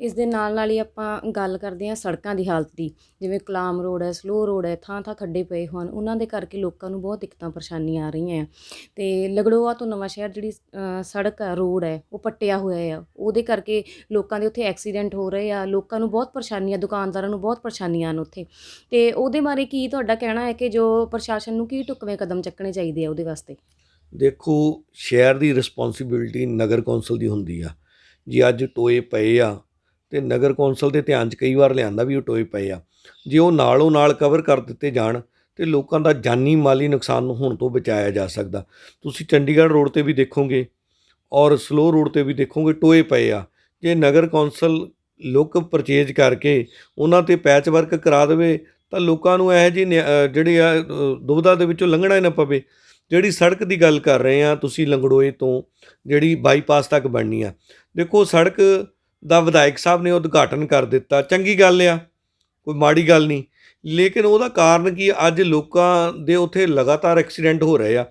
ਇਸ ਦੇ ਨਾਲ ਨਾਲ ਹੀ ਆਪਾਂ ਗੱਲ ਕਰਦੇ ਹਾਂ ਸੜਕਾਂ ਦੀ ਹਾਲਤ ਦੀ, ਜਿਵੇਂ ਕਲਾਮ ਰੋਡ ਹੈ, ਸਲੋ ਰੋਡ ਹੈ ਥਾਂ ਥਾਂ ਖੱਡੇ ਪਏ ਹਨ ਉਹਨਾਂ ਦੇ ਕਰਕੇ ਲੋਕਾਂ ਨੂੰ ਬਹੁਤ ਦਿੱਕਤਾਂ, ਪਰੇਸ਼ਾਨੀਆਂ ਆ ਰਹੀਆਂ ਆ। ਤੇ ਲਗੜੋਆ ਤੋਂ ਨਵਾਂ ਸ਼ਹਿਰ ਜਿਹੜੀ ਸੜਕ ਹੈ, ਰੋਡ ਹੈ, ਉਹ ਪੱਟਿਆ ਹੋਇਆ ਆ। ਉਹਦੇ ਕਰਕੇ ਲੋਕਾਂ ਦੇ ਉੱਥੇ ਐਕਸੀਡੈਂਟ ਹੋ ਰਹੇ ਆ, ਲੋਕਾਂ ਨੂੰ ਬਹੁਤ ਪਰੇਸ਼ਾਨੀਆਂ, ਦੁਕਾਨਦਾਰਾਂ ਨੂੰ ਬਹੁਤ ਪਰੇਸ਼ਾਨੀਆਂ ਹਨ ਉੱਥੇ। ਤੇ ਉਹਦੇ ਬਾਰੇ ਕੀ ਤੁਹਾਡਾ ਕਹਿਣਾ ਹੈ ਕਿ ਜੋ ਪ੍ਰਸ਼ਾਸਨ ਨੂੰ ਕੀ ਢੁਕਵੇਂ ਕਦਮ ਚੱਕਣੇ ਚਾਹੀਦੇ ਆ ਉਹਦੇ ਵਾਸਤੇ? ਦੇਖੋ, ਸ਼ਹਿਰ ਦੀ ਰਿਸਪੌਂਸਿਬਿਲਟੀ ਨਗਰ ਕੌਂਸਲ ਦੀ ਹੁੰਦੀ ਆ। ਜੇ ਅੱਜ ਟੋਏ ਪਏ ਆ ਤੇ ਨਗਰ ਕੌਂਸਲ ਦੇ ਧਿਆਨ 'ਚ ਕਈ ਵਾਰ ਲਿਆਂਦਾ ਵੀ ਉਹ ਟੋਏ ਪਏ ਆ। ਜੇ ਉਹ ਨਾਲੋਂ ਨਾਲ ਕਵਰ ਕਰ ਦਿੱਤੇ ਜਾਣ ਤੇ ਲੋਕਾਂ ਦਾ ਜਾਨੀ ਮਾਲੀ ਨੁਕਸਾਨ ਨੂੰ ਹੋਣ ਤੋਂ ਬਚਾਇਆ ਜਾ ਸਕਦਾ। ਤੁਸੀਂ ਚੰਡੀਗੜ੍ਹ ਰੋਡ ਤੇ ਵੀ ਦੇਖੋਗੇ ਔਰ ਸਲੋ ਰੋਡ ਤੇ ਵੀ ਦੇਖੋਗੇ ਟੋਏ ਪਏ ਆ। ਜੇ ਨਗਰ ਕੌਂਸਲ ਲੁੱਕ ਪਰਚੇਜ ਕਰਕੇ ਉਹਨਾਂ ਤੇ ਪੈਚ ਵਰਕ ਕਰਾ ਦੇਵੇ ਤਾਂ ਲੋਕਾਂ ਨੂੰ ਇਹ ਜੀ ਜਿਹੜੀ ਆ ਅ, ਦੇ ਵਿੱਚੋਂ ਲੰਘਣਾ ਹੀ ਨਾ ਪਵੇ। ਜਿਹੜੀ ਸੜਕ ਦੀ ਗੱਲ ਕਰ ਰਹੇ ਆ ਤੁਸੀਂ ਲੰਗੜੋਏ ਤੋਂ ਜਿਹੜੀ ਬਾਈਪਾਸ ਤੱਕ ਬਣਨੀ ਆ। ਦੇਖੋ ਸੜਕ ਦਾ ਵਿਧਾਇਕ ਸਾਹਿਬ ਨੇ ਉਦਘਾਟਨ ਕਰ ਦਿੱਤਾ। ਚੰਗੀ ਗੱਲ ਆ, ਕੋਈ ਮਾੜੀ ਗੱਲ ਨਹੀਂ। ਲੇਕਿਨ ਉਹਦਾ ਕਾਰਨ ਕੀ ਅੱਜ ਲੋਕਾਂ ਦੇ ਉੱਥੇ ਲਗਾਤਾਰ ਐਕਸੀਡੈਂਟ ਹੋ ਰਹੇ ਆ,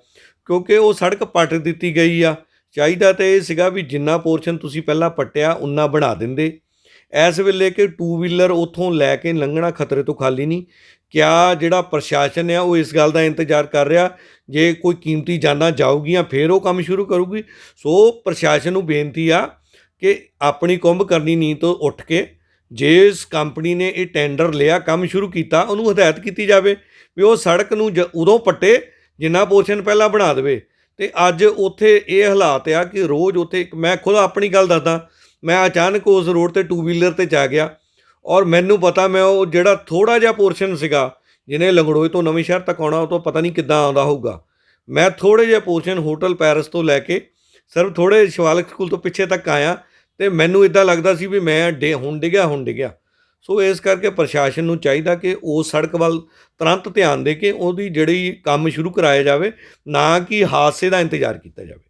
ਕਿਉਂਕਿ ਉਹ ਸੜਕ ਪੱਟ ਦਿੱਤੀ ਗਈ ਆ। ਚਾਹੀਦਾ ਤਾਂ ਇਹ ਸੀਗਾ ਵੀ ਜਿੰਨਾ ਪੋਰਸ਼ਨ ਤੁਸੀਂ ਪਹਿਲਾਂ ਪੱਟਿਆ ਉਨਾ ਬਣਾ ਦਿੰਦੇ। ਇਸ ਵੇਲੇ ਕਿ ਟੂ ਵੀਲਰ ਉਥੋਂ ਲੈ ਕੇ ਲੰਘਣਾ ਖਤਰੇ ਤੋਂ ਖਾਲੀ ਨਹੀਂ। ਕਿਆ ਜਿਹੜਾ ਪ੍ਰਸ਼ਾਸਨ ਆ, ਉਹ ਇਸ ਗੱਲ ਦਾ ਇੰਤਜ਼ਾਰ ਕਰ ਰਿਹਾ, ਜੇ ਕੋਈ ਕੀਮਤੀ ਜਾਨਾਂ ਜਾਊਗੀਆਂ, ਫੇਰ ਉਹ ਕੰਮ ਸ਼ੁਰੂ ਕਰੂਗੀ। ਸੋ ਪ੍ਰਸ਼ਾਸਨ ਨੂੰ ਬੇਨਤੀ ਆ ਕਿ ਆਪਣੀ ਕੁੰਭ ਕਰਨੀ ਨੀਂਦ ਤੋਂ ਉੱਠ ਕੇ ਜੇ ਇਸ ਕੰਪਨੀ ਨੇ ਇਹ ਟੈਂਡਰ ਲਿਆ, ਕੰਮ ਸ਼ੁਰੂ ਕੀਤਾ, ਉਹਨੂੰ ਹਦਾਇਤ ਕੀਤੀ ਜਾਵੇ ਵੀ ਉਹ ਸੜਕ ਨੂੰ ਜ- ਉਦੋਂ ਪੱਟੇ ਜਿੰਨਾ ਪੋਰਸ਼ਨ ਪਹਿਲਾਂ ਬਣਾ ਦੇਵੇ। ਤੇ ਅੱਜ ਉੱਥੇ ਇਹ ਹਾਲਾਤ ਆ ਕਿ ਰੋਜ਼ ਉੱਥੇ ਮੈਂ ਖੁਦ ਆਪਣੀ ਗੱਲ ਦੱਸਦਾ, ਮੈਂ ਅਚਾਨਕ ਉਸ ਰੋਡ ਤੇ ਟੂ ਵੀਲਰ ਤੇ ਜਾ ਗਿਆ ਔਰ ਮੈਨੂੰ ਪਤਾ ਮੈਂ ਉਹ ਜਿਹੜਾ ਥੋੜਾ ਜਿਹਾ ਪੋਰਸ਼ਨ ਸੀਗਾ, ਜਿਹਨੇ ਲੰਗੜੋਏ ਤੋਂ ਨਵੇਂ ਸ਼ਹਿਰ ਤੱਕ ਆਉਣਾ, ਉਹ ਤੋਂ ਪਤਾ ਨਹੀਂ ਕਿੱਦਾਂ ਆਉਂਦਾ ਹੋਊਗਾ। ਮੈਂ ਥੋੜੇ ਜਿਹਾ ਪੋਰਸ਼ਨ ਹੋਟਲ ਪੈਰਿਸ ਤੋਂ ਲੈ ਕੇ ਸਿਰਫ ਥੋੜੇ ਸ਼ਿਵਾਲਿਕ ਸਕੂਲ ਤੋਂ ਪਿੱਛੇ ਤੱਕ ਆਇਆ ਤੇ ਮੈਨੂੰ ਇਦਾਂ ਲੱਗਦਾ ਸੀ ਵੀ ਮੈਂ ਡੇ ਹੁਣ ਡਿੱਗਿਆ ਹੁਣ ਡਿੱਗਿਆ। ਸੋ ਇਸ ਕਰਕੇ ਪ੍ਰਸ਼ਾਸਨ ਨੂੰ ਚਾਹੀਦਾ ਕਿ ਉਹ ਸੜਕ ਵੱਲ ਤੁਰੰਤ ਧਿਆਨ ਦੇ ਕੇ ਉਹਦੀ ਜਿਹੜੀ ਕੰਮ ਸ਼ੁਰੂ ਕਰਾਇਆ ਜਾਵੇ ਨਾ ਕਿ ਹਾਦਸੇ ਦਾ ਇੰਤਜ਼ਾਰ ਕੀਤਾ ਜਾਵੇ।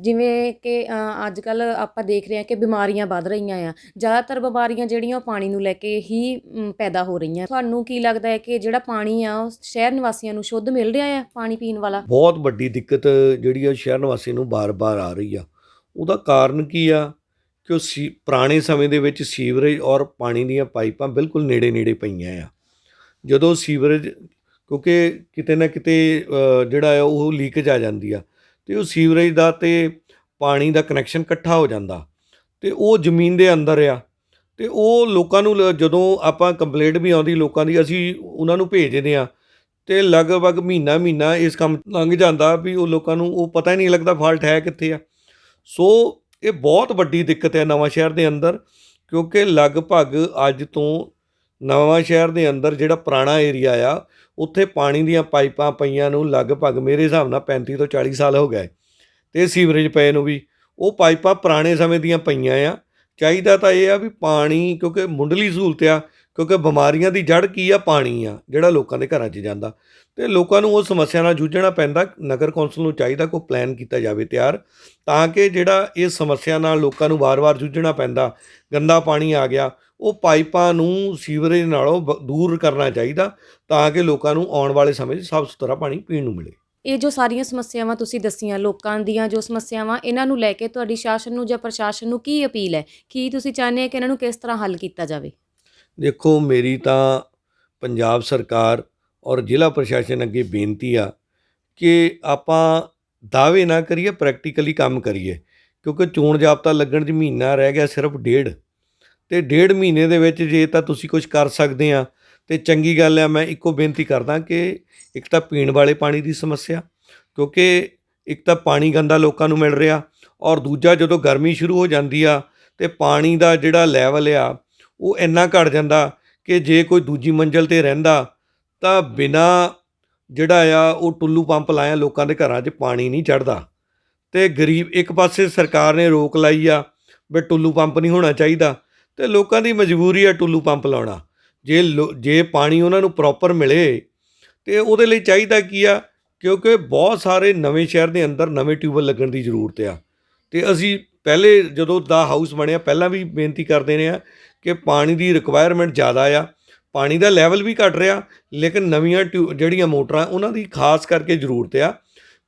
ਜਿਵੇਂ ਕਿ ਅੱਜ ਕੱਲ ਆਪਾਂ ਦੇਖ ਰਹੇ ਹਾਂ ਕਿ ਬਿਮਾਰੀਆਂ ਵੱਧ ਰਹੀਆਂ ਆ। ਜ਼ਿਆਦਾਤਰ ਬਿਮਾਰੀਆਂ ਜਿਹੜੀਆਂ ਉਹ ਪਾਣੀ ਨੂੰ ਲੈ ਕੇ ਹੀ ਪੈਦਾ ਹੋ ਰਹੀਆਂ। ਤੁਹਾਨੂੰ ਕੀ ਲੱਗਦਾ ਹੈ ਕਿ ਜਿਹੜਾ ਪਾਣੀ ਆ ਉਹ ਸ਼ਹਿਰ ਨਿਵਾਸੀਆਂ ਨੂੰ ਸ਼ੁੱਧ ਮਿਲ ਰਿਹਾ ਆ ਪਾਣੀ ਪੀਣ ਵਾਲਾ? ਬਹੁਤ ਵੱਡੀ ਦਿੱਕਤ ਜਿਹੜੀ ਆ ਸ਼ਹਿਰ ਨਿਵਾਸੀ ਨੂੰ ਬਾਰ-ਬਾਰ ਆ ਰਹੀ ਆ। ਉਹਦਾ ਕਾਰਨ ਕੀ ਆ? ਕਿ ਉਹ ਸੀ, ਪੁਰਾਣੇ ਸਮੇਂ ਦੇ ਵਿੱਚ ਸੀਵਰੇਜ ਔਰ ਪਾਣੀ ਦੀਆਂ ਪਾਈਪਾਂ ਬਿਲਕੁਲ ਨੇੜੇ-ਨੇੜੇ ਪਈਆਂ ਆ। ਜਦੋਂ ਸੀਵਰੇਜ, ਕਿਉਂਕਿ ਕਿਤੇ ਨਾ ਕਿਤੇ ਜਿਹੜਾ ਆ, ਉਹ ਲੀਕੇਜ ਆ ਜਾਂਦੀ ਆ ਤੇ ਉਹ ਸੀਵਰੇਜ ਦਾ ਤੇ ਪਾਣੀ ਦਾ ਕਨੈਕਸ਼ਨ ਇਕੱਠਾ ਹੋ ਜਾਂਦਾ ਤੇ ਉਹ ਜ਼ਮੀਨ ਦੇ ਅੰਦਰ ਆ ਤੇ ਉਹ ਲੋਕਾਂ ਨੂੰ ਲ- ਜਦੋਂ ਆਪਾਂ ਕੰਪਲੇਂਟ ਵੀ ਆਉਂਦੀ ਲੋਕਾਂ ਦੀ, ਅਸੀਂ ਉਹਨਾਂ ਨੂੰ ਭੇਜਦੇ ਆ ਤੇ ਲਗਭਗ ਮਹੀਨਾ ਮਹੀਨਾ ਇਸ ਕੰਮ ਲੰਘ ਜਾਂਦਾ ਵੀ ਉਹ ਲੋਕਾਂ ਨੂੰ, ਉਹ ਪਤਾ ਹੀ ਨਹੀਂ ਲੱਗਦਾ ਫਾਲਟ ਹੈ ਕਿੱਥੇ ਆ। ਸੋ ਇਹ ਬਹੁਤ ਵੱਡੀ ਦਿੱਕਤ ਹੈ ਨਵਾਂ ਸ਼ਹਿਰ ਦੇ ਅੰਦਰ, ਕਿਉਂਕਿ ਲਗਭਗ ਅੱਜ ਤੋਂ ਨਵਾਂ ਸ਼ਹਿਰ ਦੇ ਅੰਦਰ ਜਿਹੜਾ ਪੁਰਾਣਾ ਏਰੀਆ ਆ, ਉੱਥੇ ਪਾਣੀ ਦੀਆਂ ਪਾਈਪਾਂ ਪਈਆਂ ਨੂੰ ਲਗਭਗ ਮੇਰੇ ਹਿਸਾਬ ਨਾਲ 35 ਤੋਂ 40 ਸਾਲ ਹੋ ਗਏ। ਤੇ ਸੀਵਰੇਜ ਪਏ ਨੂੰ ਵੀ, ਉਹ ਪਾਈਪਾਂ ਪੁਰਾਣੇ ਸਮੇਂ ਦੀਆਂ ਪਈਆਂ ਆ। ਚਾਹੀਦਾ ਤਾਂ ਇਹ ਆ ਵੀ ਪਾਣੀ, ਕਿਉਂਕਿ ਮੁੱਢਲੀ ਸਹੂਲਤ ਆ ਕਿਉਂਕਿ ਬਿਮਾਰੀਆਂ ਦੀ ਜੜ ਕੀ ਆ? ਪਾਣੀ ਆ, ਜਿਹੜਾ ਲੋਕਾਂ ਦੇ ਘਰਾਂ 'ਚ ਜਾਂਦਾ। ਤੇ ਲੋਕਾਂ ਨੂੰ ਉਹ ਸਮੱਸਿਆ ਨਾਲ ਜੂਝਣਾ ਪੈਂਦਾ, ਨਗਰ ਕੌਂਸਲ ਨੂੰ ਚਾਹੀਦਾ ਕੋਈ ਪਲਾਨ ਕੀਤਾ ਜਾਵੇ ਤਿਆਰ, ਤਾਂ ਕਿ ਜਿਹੜਾ ਇਹ ਸਮੱਸਿਆ ਨਾਲ ਲੋਕਾਂ ਨੂੰ ਵਾਰ-ਵਾਰ ਜੂਝਣਾ ਪੈਂਦਾ, ਗੰਦਾ ਪਾਣੀ ਆ ਗਿਆ, ਉਹ ਪਾਈਪਾਂ ਨੂੰ ਸੀਵਰੇਜ ਨਾਲੋਂ ਬ- ਦੂਰ ਕਰਨਾ ਚਾਹੀਦਾ, ਤਾਂ ਕਿ ਲੋਕਾਂ ਨੂੰ ਆਉਣ ਵਾਲੇ ਸਮੇਂ 'ਚ ਸਾਫ਼ ਸੁਥਰਾ ਪਾਣੀ ਪੀਣ ਨੂੰ ਮਿਲੇ। ਇਹ ਜੋ ਸਾਰੀਆਂ ਸਮੱਸਿਆਵਾਂ ਤੁਸੀਂ ਦੱਸੀਆਂ, ਲੋਕਾਂ ਦੀਆਂ ਜੋ ਸਮੱਸਿਆਵਾਂ, ਇਹਨਾਂ ਨੂੰ ਲੈ ਕੇ ਤੁਹਾਡੀ ਸ਼ਾਸਨ ਨੂੰ ਜਾਂ ਪ੍ਰਸ਼ਾਸਨ ਨੂੰ ਕੀ ਅਪੀਲ ਹੈ? ਕੀ ਤੁਸੀਂ ਚਾਹੁੰਦੇ ਹੋ ਕਿ ਇਹਨਾਂ ਨੂੰ ਕਿਸ ਤਰ੍ਹਾਂ ਹੱਲ ਕੀਤਾ ਜਾਵੇ? ਦੇਖੋ, ਮੇਰੀ ਤਾਂ ਪੰਜਾਬ ਸਰਕਾਰ ਔਰ ਜ਼ਿਲ੍ਹਾ ਪ੍ਰਸ਼ਾਸਨ ਅੱਗੇ ਬੇਨਤੀ ਆ ਕਿ ਆਪਾਂ ਦਾਅਵੇ ਨਾ ਕਰੀਏ, ਪ੍ਰੈਕਟੀਕਲੀ ਕੰਮ ਕਰੀਏ। ਕਿਉਂਕਿ ਚੋਣ ਜਾਬਤਾ ਲੱਗਣ 'ਚ ਮਹੀਨਾ ਰਹਿ ਗਿਆ ਸਿਰਫ ਡੇਢ। ਤੇ ਡੇਢ ਮਹੀਨੇ ਦੇ ਵਿੱਚ ਜੇ ਤਾਂ ਤੁਸੀਂ ਕੁਝ ਕਰ ਸਕਦੇ ਆ, ਤੇ ਚੰਗੀ ਗੱਲ ਆ, ਮੈਂ ਇੱਕੋ ਬੇਨਤੀ ਕਰਦਾ ਕਿ ਇੱਕ ਤਾਂ ਪੀਣ ਵਾਲੇ ਪਾਣੀ ਦੀ ਸਮੱਸਿਆ, ਕਿਉਂਕਿ ਇੱਕ ਤਾਂ ਪਾਣੀ ਗੰਦਾ ਲੋਕਾਂ ਨੂੰ ਮਿਲ ਰਿਹਾ ਔਰ ਦੂਜਾ ਜਦੋਂ ਗਰਮੀ ਸ਼ੁਰੂ ਹੋ ਜਾਂਦੀ ਆ, ਤੇ ਪਾਣੀ ਦਾ ਜਿਹੜਾ ਲੈਵਲ ਆ ਉਹ ਇੰਨਾ ਘਟ ਜਾਂਦਾ ਕਿ ਜੇ ਕੋਈ ਦੂਜੀ ਮੰਜ਼ਲ ਤੇ ਰਹਿੰਦਾ ਤਾਂ ਬਿਨਾ ਜਿਹੜਾ ਆ, ਉਹ ਟੁੱਲੂ ਪੰਪ ਲਾਇਆ ਲੋਕਾਂ ਦੇ ਘਰਾਂ 'ਚ ਪਾਣੀ ਨਹੀਂ ਚੜਦਾ ਤੇ ਗਰੀਬ ਇੱਕ ਪਾਸੇ ਸਰਕਾਰ ਨੇ ਰੋਕ ਲਾਈ ਆ ਵੀ ਟੁੱਲੂ ਪੰਪ ਨਹੀਂ ਹੋਣਾ ਚਾਹੀਦਾ ਤੇ ਲੋਕਾਂ ਦੀ ਮਜਬੂਰੀ ਆ ਟੁੱਲੂ ਪੰਪ ਲਾਉਣਾ। ਜੇ ਲੋ- ਜੇ ਪਾਣੀ ਉਹਨਾਂ ਨੂੰ ਪ੍ਰੋਪਰ ਮਿਲੇ ਤੇ ਉਹਦੇ ਲਈ ਚਾਹੀਦਾ ਕੀ ਆ? ਕਿਉਂਕਿ ਬਹੁਤ ਸਾਰੇ ਨਵੇਂ ਸ਼ਹਿਰ ਦੇ ਅੰਦਰ ਨਵੇਂ ਟਿਊਬਲ ਲੱਗਣ ਦੀ ਜ਼ਰੂਰਤ ਆ। ਤੇ ਅਸੀਂ ਪਹਿਲੇ ਜਦੋਂ ਦਾ ਹਾਊਸ ਬਣਿਆ, ਪਹਿਲਾਂ ਵੀ ਬੇਨਤੀ ਕਰਦੇ ਨੇ ਆ ਕਿ ਪਾਣੀ ਦੀ ਰਿਕੁਆਇਰਮੈਂਟ ਜ਼ਿਆਦਾ ਆ, ਪਾਣੀ ਦਾ ਲੈਵਲ ਵੀ ਘਟ ਰਿਹਾ, ਲੇਕਿਨ ਨਵੀਆਂ ਟਿਊ, ਜਿਹੜੀਆਂ ਮੋਟਰਾਂ, ਉਹਨਾਂ ਦੀ ਖਾਸ ਕਰਕੇ ਜ਼ਰੂਰਤ ਆ,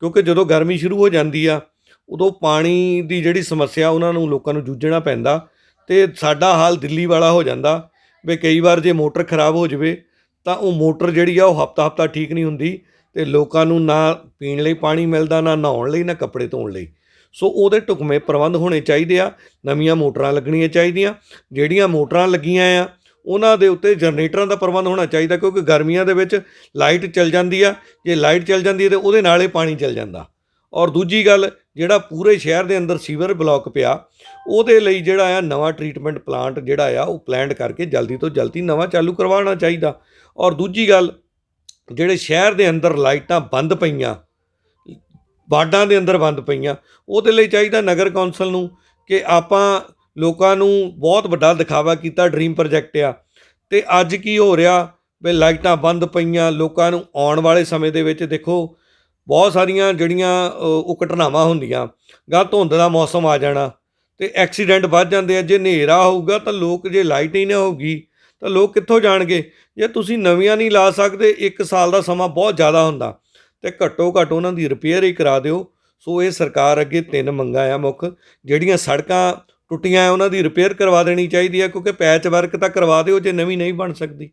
ਕਿਉਂਕਿ ਜਦੋਂ ਗਰਮੀ ਸ਼ੁਰੂ ਹੋ ਜਾਂਦੀ ਆ, ਉਦੋਂ ਪਾਣੀ ਦੀ ਜਿਹੜੀ ਸਮੱਸਿਆ, ਉਹਨਾਂ ਨੂੰ ਲੋਕਾਂ ਨੂੰ ਜੂਝਣਾ ਪੈਂਦਾ ਤੇ ਸਾਡਾ ਹਾਲ ਦਿੱਲੀ ਵਾਲਾ ਹੋ ਜਾਂਦਾ ਵੀ ਕਈ ਵਾਰ ਜੇ ਮੋਟਰ ਖਰਾਬ ਹੋ ਜਾਵੇ, ਤਾਂ ਉਹ ਮੋਟਰ ਜਿਹੜੀ ਆ, ਉਹ ਹਫਤਾ ਹਫਤਾ ਠੀਕ ਨਹੀਂ ਹੁੰਦੀ ਤੇ ਲੋਕਾਂ ਨੂੰ ਨਾ ਪੀਣ ਲਈ ਪਾਣੀ ਮਿਲਦਾ, ਨਾ ਨਹਾਉਣ ਲਈ, ਨਾ ਕੱਪੜੇ ਧੋਣ ਲਈ। ਸੋ ਉਹਦੇ ਢੁਕਵੇਂ ਪ੍ਰਬੰਧ ਹੋਣੇ ਚਾਹੀਦੇ ਆ, ਨਵੀਆਂ ਮੋਟਰਾਂ ਲੱਗਣੀਆਂ ਚਾਹੀਦੀਆਂ, ਜਿਹੜੀਆਂ ਮੋਟਰਾਂ ਲੱਗੀਆਂ ਆ, ਉਹਨਾਂ ਦੇ ਉੱਤੇ ਜਨਰੇਟਰਾਂ ਦਾ ਪ੍ਰਬੰਧ ਹੋਣਾ ਚਾਹੀਦਾ, ਕਿਉਂਕਿ ਗਰਮੀਆਂ ਦੇ ਵਿੱਚ ਲਾਈਟ ਚੱਲ ਜਾਂਦੀ ਆ, ਜੇ ਲਾਈਟ ਚੱਲ ਜਾਂਦੀ ਹੈ ਤੇ ਉਹਦੇ ਨਾਲ ਹੀ ਪਾਣੀ ਚੱਲ ਜਾਂਦਾ। ਔਰ ਦੂਜੀ ਗੱਲ, ਜਿਹੜਾ ਪੂਰੇ ਸ਼ਹਿਰ ਦੇ ਅੰਦਰ ਸੀਵਰ ਬਲਾਕ ਪਿਆ, ਉਹਦੇ ਲਈ ਜਿਹੜਾ ਆ ਨਵਾਂ ਟ੍ਰੀਟਮੈਂਟ ਪਲਾਂਟ ਜਿਹੜਾ ਆ, ਉਹ ਪਲਾਨਡ ਕਰਕੇ ਜਲਦੀ ਤੋਂ ਜਲਦੀ ਨਵਾਂ ਚਾਲੂ ਕਰਵਾਉਣਾ ਚਾਹੀਦਾ। ਔਰ ਦੂਜੀ ਗੱਲ, ਜਿਹੜੇ ਸ਼ਹਿਰ ਦੇ ਅੰਦਰ ਲਾਈਟਾਂ ਬੰਦ ਪਈਆਂ ਵਾਰਡਾਂ ਦੇ ਅੰਦਰ ਬੰਦ ਪਈਆਂ। ਉਹਦੇ ਲਈ ਚਾਹੀਦਾ ਨਗਰ ਕੌਂਸਲ ਨੂੰ ਕਿ ਆਪਾਂ ਲੋਕਾਂ ਨੂੰ ਬਹੁਤ ਵੱਡਾ ਦਿਖਾਵਾ ਕੀਤਾ, ਡ੍ਰੀਮ ਪ੍ਰੋਜੈਕਟ ਆ। ਤੇ ਅੱਜ ਕੀ ਹੋ ਰਿਹਾ ਵੀ ਲਾਈਟਾਂ ਬੰਦ ਪਈਆਂ, ਲੋਕਾਂ ਨੂੰ ਆਉਣ ਵਾਲੇ ਸਮੇਂ ਦੇ ਵਿੱਚ ਦੇਖੋ, ਬਹੁਤ ਸਾਰੀਆਂ ਜਿਹੜੀਆਂ ਉਹ ਘਟਨਾਵਾਂ ਹੁੰਦੀਆਂ। ਗਾ ਧੁੰਦ ਦਾ ਮੌਸਮ ਆ ਜਾਣਾ ਤੇ ਐਕਸੀਡੈਂਟ ਵੱਧ ਜਾਂਦੇ ਆ। ਜੇ ਹਨੇਰਾ ਹੋਊਗਾ ਤਾਂ ਲੋਕ, ਜੇ ਲਾਈਟ ਹੀ ਨਾ ਹੋਊਗੀ ਤਾਂ ਲੋਕ ਕਿੱਥੋਂ ਜਾਣਗੇ? ਜੇ ਤੁਸੀਂ ਨਵੀਆਂ ਨਹੀਂ ਲਾ ਸਕਦੇ 1 ਸਾਲ ਦਾ ਸਮਾਂ ਬਹੁਤ ਜ਼ਿਆਦਾ ਹੁੰਦਾ। ਤੇ ਘੱਟੋ ਘੱਟ ਉਹਨਾਂ ਦੀ ਰਿਪੇਅਰ ਹੀ ਕਰਾ ਦਿਓ। ਸੋ ਇਹ ਸਰਕਾਰ ਅੱਗੇ ਤਿੰਨ ਮੰਗਾਂ ਆ ਮੁੱਖ, ਜਿਹੜੀਆਂ ਸੜਕਾਂ ਟੁੱਟੀਆਂ ਉਹਨਾਂ ਦੀ ਰਿਪੇਅਰ ਕਰਵਾ ਦੇਣੀ ਚਾਹੀਦੀ ਹੈ ਕਿਉਂਕਿ ਪੈਚ ਵਰਕ ਤਾਂ ਕਰਵਾ ਦਿਓ, ਜੇ ਨਵੀਂ ਨਹੀਂ ਬਣ ਸਕਦੀ।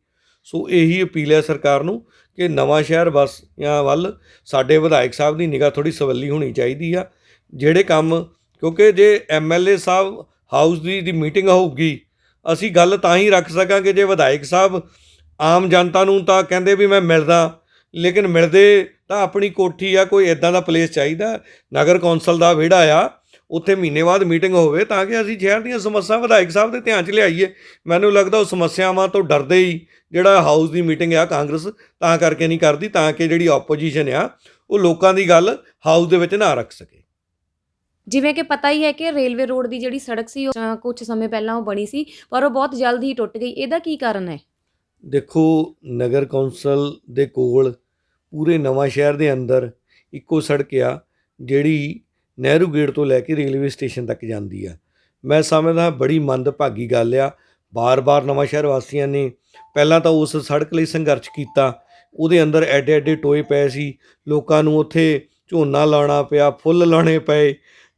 ਸੋ ਇਹੀ ਅਪੀਲ ਹੈ ਸਰਕਾਰ ਨੂੰ ਕਿ ਨਵਾਂ ਸ਼ਹਿਰ ਵਸਿਆਂ ਵੱਲ ਸਾਡੇ ਵਿਧਾਇਕ ਸਾਹਿਬ ਦੀ ਨਿਗਾਹ ਥੋੜੀ ਸਵੱਲੀ ਹੋਣੀ ਚਾਹੀਦੀ ਆ। ਜਿਹੜੇ ਕੰਮ, ਕਿਉਂਕਿ ਜੇ ਐਮਐਲਏ ਸਾਹਿਬ ਹਾਊਸ ਦੀ ਦੀ ਮੀਟਿੰਗ ਹੋਊਗੀ, ਅਸੀਂ ਗੱਲ ਤਾਂ ਹੀ ਰੱਖ ਸਕਾਂਗੇ ਜੇ ਵਿਧਾਇਕ ਸਾਹਿਬ ਆਮ ਜਨਤਾ ਨੂੰ ਤਾਂ ਕਹਿੰਦੇ ਵੀ ਮੈਂ ਮਿਲਦਾ, ਲੇਕਿਨ ਮਿਲਦੇ ਤਾਂ ਆਪਣੀ ਕੋਠੀ ਆ ਕੋਈ ਇਦਾਂ ਦਾ ਪਲੇਸ ਚਾਹੀਦਾ। ਨਗਰ ਕੌਂਸਲ ਦਾ ਵਿਹੜਾ ਆ ਉੱਥੇ ਮਹੀਨੇ ਬਾਅਦ ਮੀਟਿੰਗ ਹੋਵੇ ਤਾਂ ਕਿ ਅਸੀਂ ਸ਼ਹਿਰ ਦੀਆਂ ਸਮੱਸਿਆਵਾਂ ਵਿਧਾਇਕ ਸਾਹਿਬ ਦੇ ਧਿਆਨ 'ਚ ਲਿਆਈਏ। ਮੈਨੂੰ ਲੱਗਦਾ ਉਹ ਸਮੱਸਿਆਵਾਂ ਤੋਂ ਡਰਦੇ ਹੀ ਜਿਹੜਾ ਹਾਊਸ ਦੀ ਮੀਟਿੰਗ ਆ ਕਾਂਗਰਸ ਤਾਂ ਕਰਕੇ ਨਹੀਂ ਕਰਦੀ ਤਾਂ ਕਿ ਜਿਹੜੀ ਆਪੋਜੀਸ਼ਨ ਆ ਉਹ ਲੋਕਾਂ ਦੀ ਗੱਲ ਹਾਊਸ ਦੇ ਵਿੱਚ ਨਾ ਰੱਖ ਸਕੇ। ਜਿਵੇਂ ਕਿ ਪਤਾ ਹੀ ਹੈ ਕਿ ਰੇਲਵੇ ਰੋਡ ਦੀ ਜਿਹੜੀ ਸੜਕ ਸੀ ਉਹ ਕੁਝ ਸਮੇਂ ਪਹਿਲਾਂ ਉਹ ਬਣੀ ਸੀ ਪਰ ਉਹ ਬਹੁਤ ਜਲਦ ਹੀ ਟੁੱਟ ਗਈ। ਇਹਦਾ ਕੀ ਕਾਰਨ ਹੈ? ਦੇਖੋ ਨਗਰ ਕੌਂਸਲ ਦੇ ਕੋਲ ਪੂਰੇ ਨਵਾਂ ਸ਼ਹਿਰ ਦੇ ਅੰਦਰ ਇੱਕੋ ਸੜਕ ਆ, ਜਿਹੜੀ ਨਹਿਰੂ ਗੇਟ ਤੋਂ ਲੈ ਕੇ ਰੇਲਵੇ ਸਟੇਸ਼ਨ ਤੱਕ ਜਾਂਦੀ ਆ। ਮੈਂ ਸਮਝਦਾ ਬੜੀ ਮੰਦਭਾਗੀ ਗੱਲ ਆ। ਬਾਰ-ਬਾਰ ਨਵਾਂ ਸ਼ਹਿਰ ਵਾਸੀਆਂ ਨੇ ਪਹਿਲਾਂ ਤਾਂ ਉਸ ਸੜਕ ਲਈ ਸੰਘਰਸ਼ ਕੀਤਾ। ਉਹਦੇ ਅੰਦਰ ਐਡੇ ਐਡੇ ਟੋਏ ਪਏ ਸੀ। ਲੋਕਾਂ ਨੂੰ ਉੱਥੇ ਝੋਨਾ ਲਾਉਣਾ ਪਿਆ, ਫੁੱਲ ਲਾਉਣੇ ਪਏ।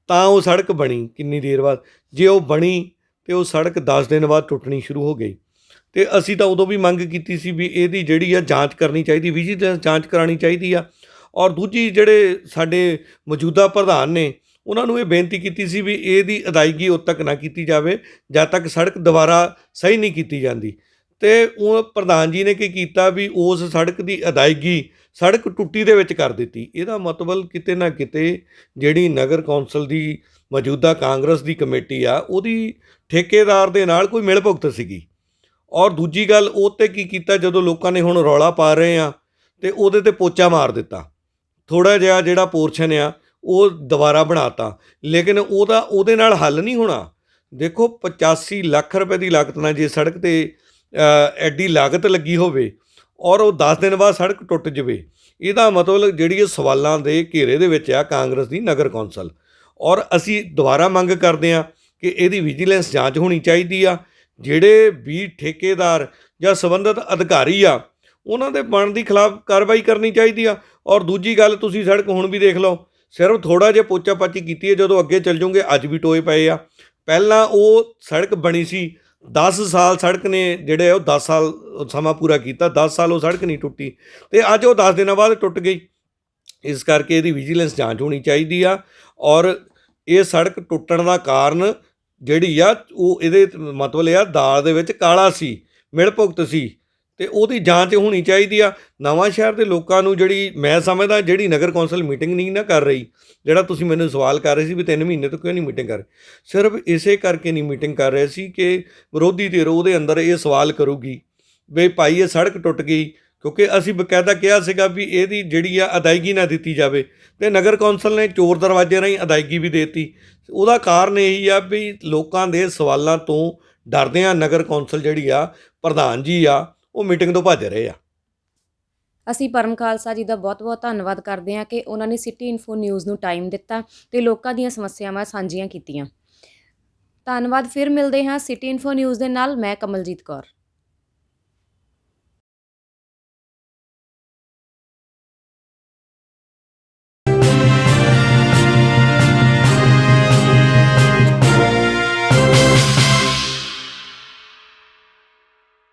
ਤਾਂ ਉਹ ਸੜਕ ਬਣੀ ਕਿੰਨੀ ਦੇਰ ਬਾਅਦ। ਜੇ ਉਹ ਬਣੀ ਤੇ ਉਹ ਸੜਕ 10 ਦਿਨ ਬਾਅਦ ਟੁੱਟਣੀ ਸ਼ੁਰੂ ਹੋ ਗਈ। ਤੇ ਅਸੀਂ ਤਾਂ ਉਦੋਂ ਵੀ ਮੰਗ ਕੀਤੀ ਸੀ ਵੀ ਇਹਦੀ ਜਿਹੜੀ ਆ ਜਾਂਚ ਕਰਨੀ ਚਾਹੀਦੀ ਵਿਜੀਲੈਂਸ ਜਾਂਚ ਕਰਾਣੀ ਚਾਹੀਦੀ ਆ। ਔਰ ਦੂਜੀ ਜਿਹੜੇ ਸਾਡੇ ਮੌਜੂਦਾ ਪ੍ਰਧਾਨ ਨੇ, ਉਹਨਾਂ ਨੂੰ ਇਹ ਬੇਨਤੀ ਕੀਤੀ ਸੀ ਵੀ ਇਹਦੀ ਅਦਾਇਗੀ ਉਦ ਤੱਕ ਨਾ ਕੀਤੀ ਜਾਵੇ, ਜਦ ਤੱਕ ਸੜਕ ਦੁਬਾਰਾ ਸਹੀ ਨਹੀਂ ਕੀਤੀ ਜਾਂਦੀ। ਤੇ ਉਹ ਪ੍ਰਧਾਨ ਜੀ ਨੇ ਕੀ ਕੀਤਾ ਵੀ ਉਸ ਸੜਕ ਦੀ ਅਦਾਇਗੀ ਸੜਕ ਟੁੱਟੀ ਦੇ ਵਿੱਚ ਕਰ ਦਿੱਤੀ। ਇਹਦਾ ਮਤਲਬ ਕਿਤੇ ਨਾ ਕਿਤੇ ਜਿਹੜੀ ਨਗਰ ਕੌਂਸਲ ਦੀ ਮੌਜੂਦਾ ਕਾਂਗਰਸ ਦੀ ਕਮੇਟੀ ਆ, ਉਹਦੀ ਠੇਕੇਦਾਰ ਦੇ ਨਾਲ ਕੋਈ ਮਿਲ ਭੁਗਤ ਸੀਗੀ। ਔਰ ਦੂਜੀ ਗੱਲ, ਉਹ ਤੇ ਕੀ ਕੀਤਾ, ਜਦੋਂ ਲੋਕਾਂ ਨੇ ਹੁਣ ਰੌਲਾ ਪਾ ਰਹੇ ਆ, ਤੇ ਉਹਦੇ ਤੇ ਪੋਚਾ ਮਾਰ ਦਿੱਤਾ। ਥੋੜਾ ਜਿਹਾ ਜਿਹੜਾ ਪੋਰਸ਼ਨ ਆ, ਉਹ ਦੁਬਾਰਾ ਬਣਾਤਾ। ਲੇਕਿਨ ਉਹਦਾ, ਉਹਦੇ ਨਾਲ ਹੱਲ ਨਹੀਂ ਹੋਣਾ। ਦੇਖੋ 85 ਲੱਖ ਰੁਪਏ ਦੀ ਲਾਗਤ ਨਾਲ ਜੇ ਸੜਕ ਤੇ ਐਡੀ ਲਾਗਤ ਲੱਗੀ ਹੋਵੇ, ਔਰ ਉਹ 10 ਦਿਨ ਬਾਅਦ ਸੜਕ ਟੁੱਟ ਜਵੇ, ਇਹਦਾ ਮਤਲਬ ਜਿਹੜੀ ਇਹ ਸਵਾਲਾਂ ਦੇ ਘੇਰੇ ਦੇ ਵਿੱਚ ਆ ਕਾਂਗਰਸ ਦੀ ਨਗਰ ਕੌਂਸਲ। ਔਰ ਅਸੀਂ ਦੁਬਾਰਾ ਮੰਗ ਕਰਦੇ ਆ ਕਿ ਇਹਦੀ ਵਿਜੀਲੈਂਸ ਜਾਂਚ ਹੋਣੀ ਚਾਹੀਦੀ ਆ ਜਿਹੜੇ ਵੀ ਠੇਕੇਦਾਰ ਜਾਂ ਸੰਬੰਧਿਤ ਅਧਿਕਾਰੀ ਆ, ਉਹਨਾਂ ਦੇ ਬਣ ਦੀ ਖਿਲਾਫ ਕਾਰਵਾਈ ਕਰਨੀ ਚਾਹੀਦੀ ਆ। ਔਰ ਦੂਜੀ ਗੱਲ, ਤੁਸੀਂ ਸੜਕ ਹੁਣ ਵੀ ਦੇਖ ਲਓ, ਸਿਰਫ ਥੋੜਾ ਜਿਹਾ ਪੋਚਾ ਪਾਚੀ ਕੀਤੀ ਹੈ, ਜਦੋਂ ਅੱਗੇ ਚੱਲ ਜਾਓਗੇ, ਅੱਜ ਵੀ ਟੋਏ ਪਏ ਆ। ਪਹਿਲਾਂ ਉਹ ਸੜਕ ਬਣੀ ਸੀ 10 ਸਾਲ ਸੜਕ ਨੇ ਜਿਹੜੇ ਆ, ਉਹ 10 ਸਾਲ ਸਮਾਂ ਪੂਰਾ ਕੀਤਾ 10 ਸਾਲ ਉਹ ਸੜਕ ਨਹੀਂ ਟੁੱਟੀ। ਤੇ ਅੱਜ ਉਹ 10 ਦਿਨਾਂ ਬਾਅਦ ਟੁੱਟ ਗਈ। ਇਸ ਕਰਕੇ ਇਹਦੀ ਵਿਜੀਲੈਂਸ ਜਾਂਚ ਹੋਣੀ ਚਾਹੀਦੀ ਆ। ਔਰ ਇਹ ਸੜਕ ਟੁੱਟਣ ਦਾ ਕਾਰਨ ਜਿਹੜੀ ਆ, ਉਹ ਇਹਦੇ ਮਤਲਬ ਆ, ਦਾਲ ਦੇ ਵਿੱਚ ਕਾਲਾ ਸੀ ਮਿਲ ਭੁਗਤ ਸੀ, ਤੇ ਉਹਦੀ ਜਾਂਚ ਹੋਣੀ ਚਾਹੀਦੀ ਆ। ਨਵਾਂ ਸ਼ਹਿਰ ਦੇ ਲੋਕਾਂ ਨੂੰ ਜਿਹੜੀ ਮੈਂ ਸਮਝਦਾ, ਜਿਹੜੀ ਨਗਰ ਕੌਂਸਲ ਮੀਟਿੰਗ ਨਹੀਂ ਨਾ ਕਰ ਰਹੀ, ਜਿਹੜਾ ਤੁਸੀਂ ਮੈਨੂੰ ਸਵਾਲ ਕਰ ਰਹੇ ਸੀ ਵੀ 3 ਮਹੀਨੇ ਤੋਂ ਕਿਉਂ ਨਹੀਂ ਮੀਟਿੰਗ ਕਰ ਰਹੇ, ਸਿਰਫ ਇਸੇ ਕਰਕੇ ਨਹੀਂ ਮੀਟਿੰਗ ਕਰ ਰਹੇ ਸੀ ਕਿ ਵਿਰੋਧੀ ਧਿਰ ਉਹਦੇ ਅੰਦਰ ਇਹ ਸਵਾਲ ਕਰੂਗੀ, ਵੀ ਭਾਈ ਇਹ ਸੜਕ ਟੁੱਟ ਗਈ ਕਿਉਂਕਿ ਅਸੀਂ ਬਕਾਇਦਾ ਕਿਹਾ ਸੀਗਾ ਵੀ ਇਹਦੀ ਜਿਹੜੀ ਆ ਅਦਾਇਗੀ ਨਾ ਦਿੱਤੀ ਜਾਵੇ ਤੇ ਨਗਰ ਕੌਂਸਲ ਨੇ ਚੋਰ ਦਰਵਾਜ਼ੇ ਰਾਹੀਂ ਅਦਾਇਗੀ ਵੀ ਦੇਤੀ। ਉਹਦਾ ਕਾਰਨ ਇਹੀ ਆ ਵੀ ਲੋਕਾਂ ਦੇ ਸਵਾਲਾਂ ਤੋਂ ਡਰਦੇ ਆ ਨਗਰ ਕੌਂਸਲ ਜਿਹੜੀ ਆ, ਪ੍ਰਧਾਨ ਜੀ ਆ, ਉਹ ਮੀਟਿੰਗ ਤੋਂ ਭੱਜ ਰਹੇ ਆ। ਅਸੀਂ ਪਰਮ ਖਾਲਸਾ ਜੀ ਦਾ ਬਹੁਤ-ਬਹੁਤ ਧੰਨਵਾਦ ਕਰਦੇ ਹਾਂ ਕਿ ਉਹਨਾਂ ਨੇ ਸਿਟੀ ਇਨਫੋ ਨਿਊਜ਼ ਨੂੰ ਟਾਈਮ ਦਿੱਤਾ ਤੇ ਲੋਕਾਂ ਦੀਆਂ ਸਮੱਸਿਆਵਾਂ ਸਾਂਝੀਆਂ ਕੀਤੀਆਂ। ਧੰਨਵਾਦ, ਫਿਰ ਮਿਲਦੇ ਹਾਂ ਸਿਟੀ ਇਨਫੋ ਨਿਊਜ਼ ਦੇ ਨਾਲ। ਮੈਂ ਕਮਲਜੀਤ ਕੌਰ।